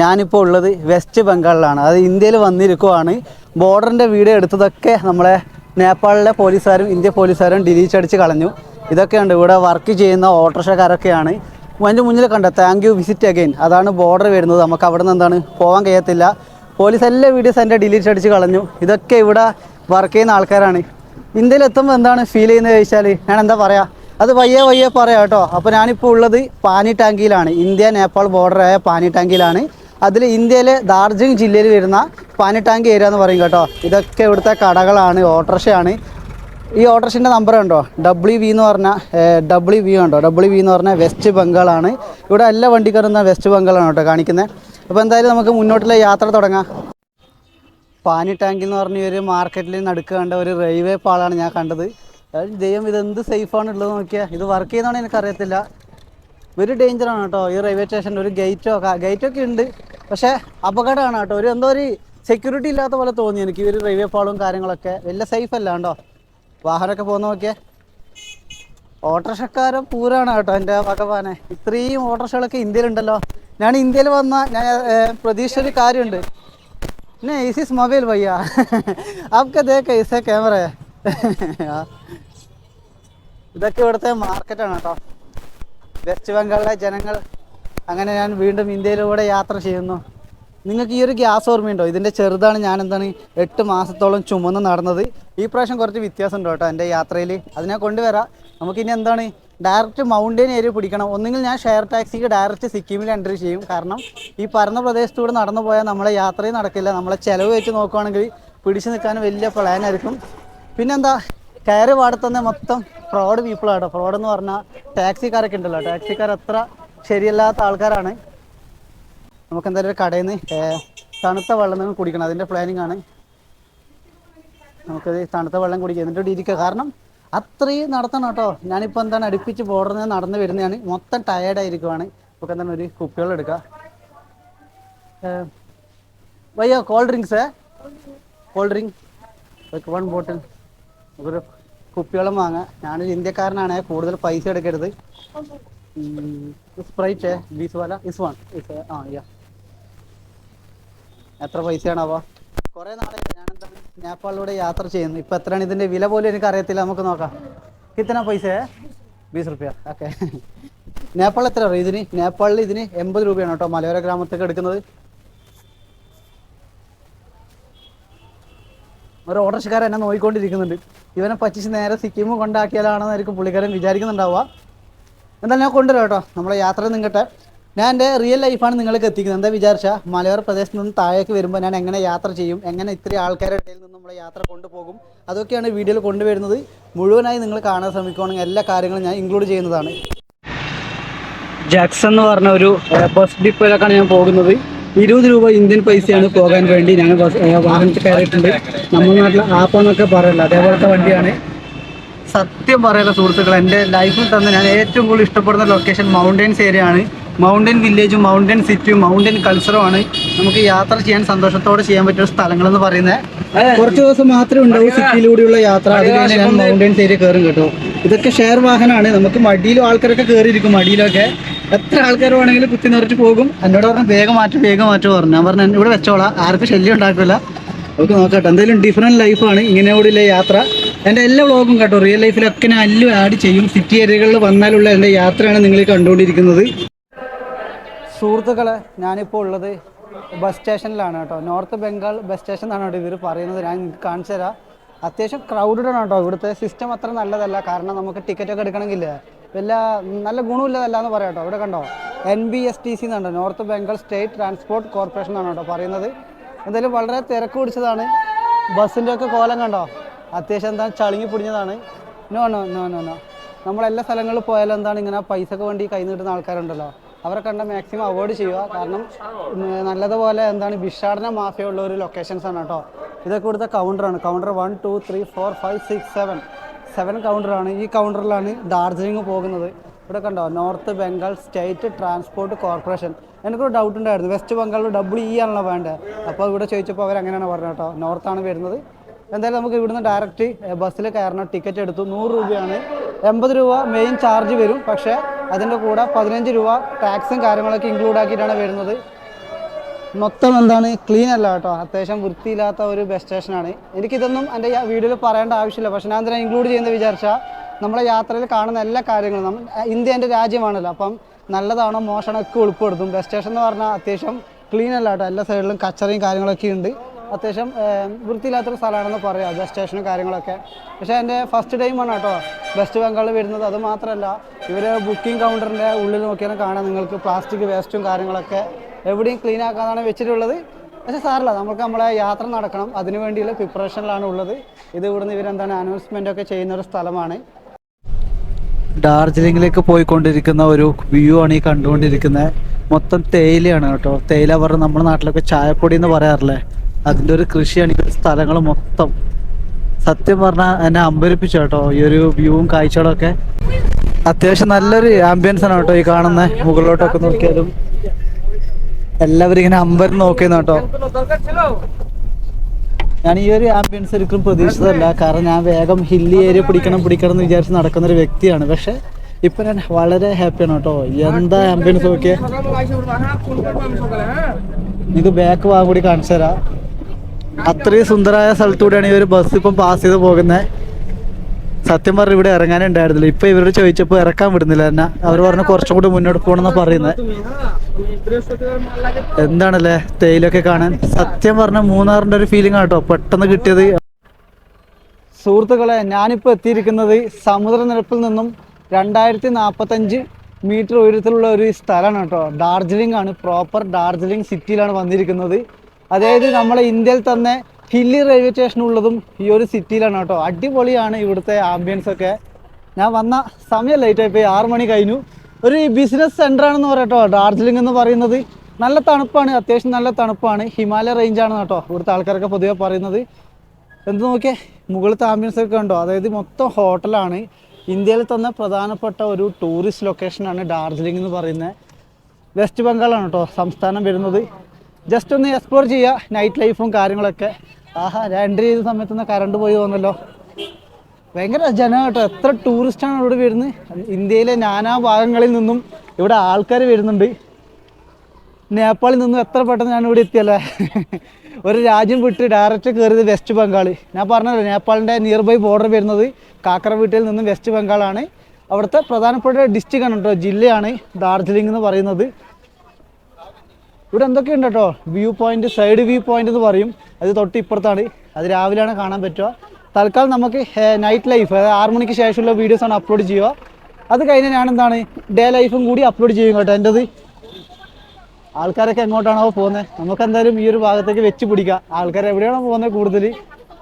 ഞാനിപ്പോൾ ഉള്ളത് വെസ്റ്റ് ബംഗാളിലാണ് അത് ഇന്ത്യയിൽ വന്നിരിക്കുവാണ്. ബോർഡറിന്റെ വീഡിയോ എടുത്തതൊക്കെ നമ്മളെ നേപ്പാളിലെ പോലീസുകാരും ഇന്ത്യ പോലീസുകാരും ഡിലീറ്റ് അടിച്ച് കളഞ്ഞു. ഇതൊക്കെയുണ്ട്. ഇവിടെ വർക്ക് ചെയ്യുന്ന ഓട്ടോറിക്ഷക്കാരൊക്കെയാണ്. അതിന്റെ മുന്നിൽ കണ്ട? താങ്ക് യു വിസിറ്റ് അഗെയിൻ അതാണ് ബോർഡർ വരുന്നത്. നമുക്ക് അവിടെ നിന്ന് എന്താണ്? പോകാൻ കഴിയത്തില്ല. പോലീസ് എല്ലാ വീഡിയോസ് എന്റെ ഡിലീറ്റ് അടിച്ച് കളഞ്ഞു. ഇതൊക്കെ ഇവിടെ വർക്ക് ചെയ്യുന്ന ആൾക്കാരാണ്. ഇന്ത്യയിൽ എത്തുമ്പോൾ എന്താണ് ഫീൽ ചെയ്യുന്നത് ചോദിച്ചാൽ ഞാൻ എന്താ പറയുക അത് വയ്യ വയ്യ പറയാം കേട്ടോ. അപ്പോൾ ഞാനിപ്പോൾ ഉള്ളത് പാനി ടാങ്കിയിലാണ്. ഇന്ത്യ നേപ്പാൾ ബോർഡറായ പാനി ടാങ്കിയിലാണ്. അതിൽ ഇന്ത്യയിലെ ദാർജിലിംഗ് ജില്ലയിൽ വരുന്ന പാനി ടാങ്കി ഏരിയ എന്ന് പറയും കേട്ടോ. ഇതൊക്കെ ഇവിടുത്തെ കടകളാണ് ഓട്ടോറിക്ഷയാണ്. ഈ ഓട്ടോറിക്ഷന്റെ നമ്പർ കണ്ടോ? ഡബ്ല്യു വി എന്ന് പറഞ്ഞാൽ ഡബ്ല്യു വി ഉണ്ടോ ഡബ്ല്യു വി എന്ന് പറഞ്ഞാൽ വെസ്റ്റ് ബംഗാളാണ് ഇവിടെ എല്ലാ വണ്ടിക്കാരും വെസ്റ്റ് ബംഗാളാണ് കേട്ടോ കാണിക്കുന്നത് അപ്പോൾ എന്തായാലും നമുക്ക് മുന്നോട്ടുള്ള യാത്ര തുടങ്ങാം. പാനി ടാങ്ക് എന്ന് പറഞ്ഞ ഒരു മാർക്കറ്റിൽ നടുക്ക് കണ്ട ഒരു റെയിൽവേ പാളാണ് ഞാൻ കണ്ടത്. ദൈവം ഇതെന്ത് സേഫാണ് ഉള്ളത് നോക്കിയാൽ ഇത് വർക്ക് ചെയ്യുന്നതാണ് എനിക്കറിയത്തില്ല. ഒരു ഡേഞ്ചറാണ് കേട്ടോ. ഈ റെയിൽവേ സ്റ്റേഷനിൽ ഒരു ഗേറ്റോ ഗേറ്റൊക്കെ ഉണ്ട്. പക്ഷേ അപകടമാണ് കേട്ടോ. ഒരു എന്തോ ഒരു സെക്യൂരിറ്റി ഇല്ലാത്ത പോലെ തോന്നി എനിക്ക് ഒരു റെയിൽവേ പാളും കാര്യങ്ങളൊക്കെ. വലിയ സേഫ് അല്ല കേട്ടോ. വാഹനമൊക്കെ പോകുന്ന നോക്കിയേ. ഓട്ടോറിക്ഷക്കാരൻ പൂരാണ് കേട്ടോ എന്റെ ഭഗവാനെ. ഇത്രയും ഓട്ടോറിക്ഷകളൊക്കെ ഇന്ത്യയിലുണ്ടല്ലോ. ഞാൻ ഇന്ത്യയിൽ വന്ന ഞാൻ പ്രതീക്ഷ ഒരു കാര്യമുണ്ട്. പിന്നെ ഈസിസ് മൊബൈൽ പയ്യ ആപ്ക്കെ ദേക്ക ഈസ ക്യാമറ ഇതൊക്കെ ഇവിടുത്തെ മാർക്കറ്റാണ് കേട്ടോ. വെസ്റ്റ് ബംഗാളിലെ ജനങ്ങൾ അങ്ങനെ ഞാൻ വീണ്ടും ഇന്ത്യയിലൂടെ യാത്ര ചെയ്യുന്നു. നിങ്ങൾക്ക് ഈ ഒരു ഗ്യാസ് ഓർമ്മയുണ്ടോ? ഇതിന്റെ ചെറുതാണ് ഞാൻ എന്താണ് എട്ട് മാസത്തോളം ചുമന്ന് നടന്നത്. ഈ പ്രാവശ്യം കുറച്ച് വ്യത്യാസം ഉണ്ട് കേട്ടോ എന്റെ യാത്രയിൽ അതിനെ കൊണ്ടുവരാം. നമുക്കിനി എന്താണ്? ഡയറക്റ്റ് മൗണ്ടൻ ഏരിയ പിടിക്കണം. ഒന്നുകിൽ ഞാൻ ഷെയർ ടാക്സിക്ക് ഡയറക്റ്റ് സിക്കിമിൽ എൻട്രി ചെയ്യും. കാരണം ഈ പരന്ന പ്രദേശത്തൂടെ നടന്നു പോയാൽ നമ്മളെ യാത്രയും നടക്കില്ല. നമ്മളെ ചിലവ് വെച്ച് നോക്കുവാണെങ്കിൽ പിടിച്ചു നിൽക്കാൻ വലിയ പ്ലാനായിരിക്കും പിന്നെന്താ? കയറി പാടത്തുനിന്ന് മൊത്തം ഫ്രോഡ് പീപ്പിളാട്ടോ ഫ്രോഡ് എന്ന് പറഞ്ഞാൽ ടാക്സിക്കാരൊക്കെ ഉണ്ടല്ലോ. ടാക്സിക്കാർ അത്ര ശരിയല്ലാത്ത ആൾക്കാരാണ്. നമുക്ക് എന്തായാലും ഒരു കടയിൽ നിന്ന് തണുത്ത വെള്ളം കുടിക്കണം. അതിന്റെ പ്ലാനിങ് ആണ്. നമുക്കത് തണുത്ത വെള്ളം കുടിക്കുക എന്നിട്ട് ഇരിക്കുക. കാരണം അത്രയും നടത്തണം കേട്ടോ. ഞാനിപ്പോൾ എന്താണ് അടുപ്പിച്ച് ബോർഡറിൽ നിന്ന് നടന്ന് വരുന്നതാണ് മൊത്തം ടയേർഡായിരിക്കുവാണ് നമുക്ക് എന്താണ് ഒരു കുപ്പിവെള്ളം എടുക്കുക വയ്യോ? Cold drinks cold drink one bottle ഒരു കുപ്പിവെള്ളം വാങ്ങാം. ഞാനൊരു ഇന്ത്യക്കാരനാണ് കൂടുതൽ പൈസ എടുക്കരുത്. സ്പ്രൈറ്റ് ബീസ് വാല ഇസ് വൺ ഇസ് ആ യാ എത്ര പൈസയാണാവോ? കുറേ നാളായി ഞാൻ എന്താണ് നേപ്പാളിലൂടെ യാത്ര ചെയ്യുന്നു. ഇപ്പം എത്രയാണ് ഇതിന്റെ വില പോലും എനിക്ക് അറിയത്തില്ല നമുക്ക് നോക്കാം. കിത്തന പൈസ? ബീസ് റുപ്യ. ഓക്കെ. (laughs) നേപ്പാളിൽ എത്ര അറിയാം ഇതിന് നേപ്പാളിൽ ഇതിന് എൺപത് രൂപയാണ് കേട്ടോ മലയോര ഗ്രാമത്തേക്ക് എടുക്കുന്നത്. ഒരു ഓട്ടർഷക്കാരൻ എന്നെ നോക്കിക്കൊണ്ടിരിക്കുന്നുണ്ട് ഇവനെ പറ്റിച്ച് നേരെ സിക്കിം കൊണ്ടാക്കിയാലാണെന്നായിരിക്കും പുള്ളിക്കാരൻ വിചാരിക്കുന്നുണ്ടാവുക. എന്തായാലും ഞാൻ കൊണ്ടുവരാം കേട്ടോ. നമ്മളെ യാത്ര നിങ്ങട്ടെ. ഞാൻ എന്റെ റിയൽ ലൈഫാണ് നിങ്ങൾക്ക് എത്തിക്കുന്നത്. എന്താ വിചാരിച്ചാൽ മലയോര പ്രദേശത്ത് നിന്ന് താഴേക്ക് വരുമ്പോൾ ഞാൻ എങ്ങനെ യാത്ര ചെയ്യും? എങ്ങനെ ഇത്രയും ആൾക്കാരുടെ ഇടയിൽ നിന്ന് നമ്മളെ യാത്ര കൊണ്ടുപോകും? അതൊക്കെയാണ് വീഡിയോയിൽ കൊണ്ടുവരുന്നത്. മുഴുവനായി നിങ്ങൾ കാണാൻ ശ്രമിക്കുകയാണെങ്കിൽ എല്ലാ കാര്യങ്ങളും ഞാൻ ഇൻക്ലൂഡ് ചെയ്യുന്നതാണ്. ജാക്സൺ എന്ന് പറഞ്ഞ ഒരു ബസ് ഡിപ്പോയിലേക്കാണ് ഞാൻ പോകുന്നത്. ഇരുപത് രൂപ ഇന്ത്യൻ പൈസയാണ് പോകാൻ വേണ്ടി ഞങ്ങൾ വാഹനത്തിൽ കയറിയിട്ടുണ്ട്. നമ്മുടെ നാട്ടിൽ ആപ്പെന്നൊക്കെ പറയല്ല അതേപോലത്തെ വണ്ടിയാണ്. സത്യം പറയല സുഹൃത്തുക്കൾ എന്റെ ലൈഫിൽ തന്നെ ഞാൻ ഏറ്റവും കൂടുതൽ ഇഷ്ടപ്പെടുന്ന ലൊക്കേഷൻ മൗണ്ടൻസ് ഏരിയ ആണ്. മൗണ്ടൻ വില്ലേജും മൗണ്ടൻ സിറ്റിയും മൗണ്ടൻ കൾച്ചറുമാണ് നമുക്ക് യാത്ര ചെയ്യാൻ സന്തോഷത്തോടെ ചെയ്യാൻ പറ്റിയ സ്ഥലങ്ങൾ എന്ന് പറയുന്നത്. കുറച്ച് ദിവസം മാത്രമേ ഉണ്ടാവൂ സിറ്റിയിലൂടെയുള്ള യാത്ര. അത് കഴിഞ്ഞ് ഞാൻ മൗണ്ടൻസ് ഏരിയ കയറും കേട്ടോ. ഇതൊക്കെ ഷെയർ വാഹനമാണ്. നമുക്ക് മടിയിലും ആൾക്കാരൊക്കെ കയറിയിരിക്കും മടിയിലൊക്കെ. എത്ര ആൾക്കാർ വേണമെങ്കിലും കുത്തി നിറച്ച് പോകും? എന്നോട് പറഞ്ഞു വേഗം മാറ്റും വേഗം മാറ്റും പറഞ്ഞു. ഞാൻ പറഞ്ഞു ഇവിടെ വെച്ചോളാം. ആർക്കും ശല്യം ഉണ്ടാക്കില്ല. നമുക്ക് നോക്കട്ടെ. എന്തായാലും ഡിഫറെന്റ് ലൈഫാണ് ഇങ്ങനെയോടുള്ള യാത്ര. എന്റെ എല്ലാ വ്ളോഗും കേട്ടോ റിയൽ ലൈഫിലൊക്കെ ഞാൻ അല്ലു ആഡ് ചെയ്യും. സിറ്റി ഏരിയകളിൽ വന്നാലുള്ള എന്റെ യാത്രയാണ് നിങ്ങൾ ഈ കണ്ടുകൊണ്ടിരിക്കുന്നത്. സുഹൃത്തുക്കളെ ഞാനിപ്പോൾ ഉള്ളത് ബസ് സ്റ്റേഷനിലാണ് കേട്ടോ. നോർത്ത് ബംഗാൾ ബസ് സ്റ്റേഷൻ എന്നാണ് കേട്ടോ ഇവർ പറയുന്നത്. ഞാൻ കാണിച്ചു തരാം അത്യാവശ്യം ക്രൗഡഡ് ആണ് കേട്ടോ. ഇവിടുത്തെ സിസ്റ്റം അത്ര നല്ലതല്ല. കാരണം നമുക്ക് ടിക്കറ്റൊക്കെ എടുക്കണമെങ്കിൽ വല്ല നല്ല ഗുണമില്ലതല്ല എന്ന് പറയാം കേട്ടോ ഇവിടെ കണ്ടോ? N B S T C എന്നുണ്ടോ north Bengal state transport corporation എന്നാണ് കേട്ടോ പറയുന്നത്. എന്തായാലും വളരെ തിരക്ക് പിടിച്ചതാണ്. ബസ്സിന്റെ ഒക്കെ കോലം കണ്ടോ? അത്യാവശ്യം എന്താ ചളുങ്ങി പിടിഞ്ഞതാണ്. No no no no no നമ്മളെല്ലാ സ്ഥലങ്ങളിൽ പോയാലും എന്താണ് ഇങ്ങനെ പൈസക്ക് വേണ്ടി കൈ നീട്ടുന്ന ആൾക്കാരുണ്ടല്ലോ. അവരെ കണ്ട മാക്സിമം അവോയ്ഡ് ചെയ്യുക. കാരണം നല്ലതുപോലെ എന്താണ് ഭിക്ഷാടന മാഫിയുള്ള ഒരു ലൊക്കേഷൻസ് ആണ് കേട്ടോ. ഇതൊക്കെ ഇവിടുത്തെ കൗണ്ടറാണ് counter one two three four five six seven seven കൗണ്ടറാണ് ഈ കൗണ്ടറിലാണ് ഡാർജിലിംഗ് പോകുന്നത്. ഇവിടെ കണ്ടോ? North Bengal state transport corporation എനിക്കൊരു ഡൗട്ട് ഉണ്ടായിരുന്നു. വെസ്റ്റ് ബംഗാളിൽ ഡബിൾ ഇ ആണല്ലോ വേണ്ടത്. അപ്പോൾ ഇവിടെ ചോദിച്ചപ്പോൾ അവർ അങ്ങനെയാണ് പറഞ്ഞത് കേട്ടോ. നോർത്താണ് വരുന്നത്. എന്തായാലും നമുക്ക് ഇവിടുന്ന് ഡയറക്റ്റ് ബസ്സിൽ കയറണം. ടിക്കറ്റ് എടുത്തു. നൂറ് രൂപയാണ്. എൺപത് രൂപ മെയിൻ ചാർജ് വരും. പക്ഷേ അതിന്റെ കൂടെ പതിനഞ്ച് രൂപ ടാക്സും കാര്യങ്ങളൊക്കെ ഇൻക്ലൂഡ് ആക്കിയിട്ടാണ് വരുന്നത്. മൊത്തം എന്താണ് ക്ലീൻ അല്ല കേട്ടോ. അത്യാവശ്യം വൃത്തിയില്ലാത്ത ഒരു ബസ് സ്റ്റേഷനാണ് എനിക്കിതൊന്നും എന്റെ വീഡിയോയിൽ പറയേണ്ട ആവശ്യമില്ല. പക്ഷെ ഞാൻ എന്തിനാ ഇൻക്ലൂഡ് ചെയ്യുന്ന വിചാരിച്ചാൽ നമ്മളെ യാത്രയിൽ കാണുന്ന എല്ലാ കാര്യങ്ങളും ഇന്ത്യ എന്റെ രാജ്യമാണല്ലോ. അപ്പം നല്ലതാണോ മോശമാണോ ഒക്കെ ഉൾപ്പെടുത്തും ബസ് സ്റ്റേഷൻ എന്ന് പറഞ്ഞാൽ അത്യാവശ്യം ക്ലീൻ അല്ല കേട്ടോ. എല്ലാ സൈഡിലും കച്ചറയും കാര്യങ്ങളൊക്കെ ഉണ്ട്. അത്യാവശ്യം വൃത്തിയില്ലാത്തൊരു സ്ഥലമാണെന്ന് പറയാം ബസ് സ്റ്റേഷനും കാര്യങ്ങളൊക്കെ. പക്ഷേ എന്റെ ഫസ്റ്റ് ടൈമാണ് കേട്ടോ വെസ്റ്റ് ബംഗാളിൽ വരുന്നത്. അത് മാത്രമല്ല ഇവർ ബുക്കിംഗ് കൗണ്ടറിന്റെ ഉള്ളിൽ നോക്കിയാൽ കാണാം നിങ്ങൾക്ക് പ്ലാസ്റ്റിക് വേസ്റ്റും കാര്യങ്ങളൊക്കെ എവിടെയും ക്ലീൻ ആക്കാന്നാണ് വെച്ചിട്ടുള്ളത്. പക്ഷെ സാറില്ല നമുക്ക് നമ്മളെ യാത്ര നടക്കണം. അതിനു വേണ്ടിയുള്ള പ്രിപ്പറേഷനിലാണ് ഉള്ളത്. ഇത് ഇവിടുന്ന് ഇവരെന്താണ് അനൗൺസ്മെന്റ് ഒക്കെ ചെയ്യുന്ന ഒരു സ്ഥലമാണ്. ഡാർജിലിംഗിലേക്ക് പോയിക്കൊണ്ടിരിക്കുന്ന ഒരു വ്യൂ ആണ് ഈ കണ്ടുകൊണ്ടിരിക്കുന്നത്. മൊത്തം തേയിലയാണ് കേട്ടോ. തേയില പറഞ്ഞ നമ്മുടെ നാട്ടിലൊക്കെ ചായപ്പൊടി എന്ന് പറയാറില്ലേ? അതിന്റെ ഒരു കൃഷിയാണ് ഈ സ്ഥലങ്ങൾ മൊത്തം. സത്യം പറഞ്ഞാൽ എന്നെ അമ്പരിപ്പിച്ചു കേട്ടോ ഈ ഒരു വ്യൂവും കാഴ്ചകളൊക്കെ. അത്യാവശ്യം നല്ലൊരു ആംബിയൻസ് ആണ് കേട്ടോ ഈ കാണുന്ന. മുകളിലോട്ടൊക്കെ നോക്കിയാലും. എല്ലാവരും ഇങ്ങനെ അമ്പരം നോക്കുന്നു കേട്ടോ. ഞാൻ ഈ ഒരു ആംബിയൻസ് ഒരിക്കലും പ്രതീക്ഷിച്ചതല്ല. കാരണം ഞാൻ വേഗം ഹില്ലി ഏരിയ പിടിക്കണം പിടിക്കണം എന്ന് വിചാരിച്ച് നടക്കുന്ന ഒരു വ്യക്തിയാണ്. പക്ഷെ ഇപ്പൊ ഞാൻ വളരെ ഹാപ്പിയാണ് കേട്ടോ. എന്താ ആംബിയൻസ് നോക്കിയേ? ഇത് ബാക്ക് ഭാഗം കൂടി കാണിച്ചു തരാം അത്രയും സുന്ദരമായ സ്ഥലത്തൂടെയാണ് ഈ ഒരു ബസ് ഇപ്പം പാസ് ചെയ്ത് പോകുന്നത്. സത്യം പറഞ്ഞ ഇവിടെ ഇറങ്ങാനുണ്ടായിരുന്നില്ല. ഇപ്പൊ ഇവരോട് ചോദിച്ചപ്പോ ഇറക്കാൻ വിടുന്നില്ല എന്നാ അവർ പറഞ്ഞു കുറച്ചും കൂടി മുന്നോട്ട് പോകണമെന്നാ പറയുന്നത്. എന്താണല്ലേ തേയിലൊക്കെ കാണാൻ? സത്യം പറഞ്ഞ മൂന്നാറിന്റെ ഒരു ഫീലിംഗ് ആട്ടോ. പെട്ടെന്ന് കിട്ടിയത്. സുഹൃത്തുക്കളെ ഞാനിപ്പോൾ എത്തിയിരിക്കുന്നത് സമുദ്രനിരപ്പിൽ നിന്നും രണ്ടായിരത്തി നാൽപ്പത്തഞ്ച് മീറ്റർ ഉയരത്തിലുള്ള ഒരു സ്ഥലമാണ് കേട്ടോ. ഡാർജിലിംഗ് ആണ്. പ്രോപ്പർ ഡാർജിലിംഗ് സിറ്റിയിലാണ് വന്നിരിക്കുന്നത്. അതായത് നമ്മളെ ഇന്ത്യയിൽ തന്നെ ഹില്ലി റെയിൽവേ സ്റ്റേഷൻ ഉള്ളതും ഈ ഒരു സിറ്റിയിലാണ് കേട്ടോ. അടിപൊളിയാണ് ഇവിടുത്തെ ആംബിയൻസ് ഒക്കെ. ഞാൻ വന്ന സമയം ലേറ്റ് ആയിപ്പോയി ആറ് മണി കഴിഞ്ഞു. ഒരു ബിസിനസ് സെന്റർ ആണെന്ന് പറയട്ടോ ഡാർജിലിംഗ് എന്ന് പറയുന്നത്. നല്ല തണുപ്പാണ് അത്യാവശ്യം നല്ല തണുപ്പാണ്. ഹിമാലയ റേഞ്ച് ആണ് കേട്ടോ ഇവിടുത്തെ ആൾക്കാരൊക്കെ പൊതുവെ പറയുന്നത്. എന്ത് നോക്കിയേ? മുകളിലത്തെ ആംബിയൻസ് ഒക്കെ ഉണ്ടോ അതായത് മൊത്തം ഹോട്ടലാണ് ഇന്ത്യയിൽ തന്നെ പ്രധാനപ്പെട്ട ഒരു ടൂറിസ്റ്റ് ലൊക്കേഷനാണ് ഡാർജിലിംഗ് എന്ന് പറയുന്നത്. വെസ്റ്റ് ബംഗാളാണ് കേട്ടോ സംസ്ഥാനം വരുന്നത്. ജസ്റ്റ് ഒന്ന് എക്സ്പ്ലോർ ചെയ്യുക നൈറ്റ് ലൈഫും കാര്യങ്ങളൊക്കെ. ആഹാ ഞാൻ എൻട്രി ചെയ്ത സമയത്ത് നിന്ന് കറണ്ട് പോയി വന്നല്ലോ ഭയങ്കര ജനം കേട്ടോ. എത്ര ടൂറിസ്റ്റാണ് ഇവിടെ വരുന്നത്? ഇന്ത്യയിലെ നാനാ ഭാഗങ്ങളിൽ നിന്നും ഇവിടെ ആൾക്കാർ വരുന്നുണ്ട്. നേപ്പാളിൽ നിന്നും എത്ര പെട്ടെന്ന് ഞാൻ ഇവിടെ എത്തിയല്ലേ? ഒരു രാജ്യം വിട്ട് ഡയറക്റ്റ് കയറിയത് വെസ്റ്റ് ബംഗാൾ ഞാൻ പറഞ്ഞല്ലോ നേപ്പാളിന്റെ നിയർ ബൈ ബോർഡർ വരുന്നത് കാക്കറ വീട്ടിൽ നിന്നും വെസ്റ്റ് ബംഗാളാണ് അവിടുത്തെ പ്രധാനപ്പെട്ട ഡിസ്ട്രിക്റ്റാണ് കേട്ടോ ജില്ലയാണ് ഡാർജിലിംഗ് എന്ന് പറയുന്നത്. ഇവിടെ എന്തൊക്കെയുണ്ട് കേട്ടോ view point side view point എന്ന് പറയും. അത് തൊട്ട് ഇപ്പുറത്താണ്. അത് രാവിലെയാണ് കാണാൻ പറ്റുക. തൽക്കാലം നമുക്ക് നൈറ്റ് ലൈഫ് അതായത് ആറു മണിക്ക് ശേഷമുള്ള വീഡിയോസാണ് അപ്ലോഡ് ചെയ്യുക. അത് കഴിഞ്ഞ് ഞാൻ എന്താണ് ഡേ ലൈഫും കൂടി അപ്ലോഡ് ചെയ്യും കേട്ടോ. എന്റെത് ആൾക്കാരൊക്കെ എങ്ങോട്ടാണോ പോകുന്നത്. നമുക്ക് എന്തായാലും ഈ ഒരു ഭാഗത്തേക്ക് വെച്ച് പിടിക്കാം. ആൾക്കാർ എവിടെയാണോ പോകുന്നത് കൂടുതൽ?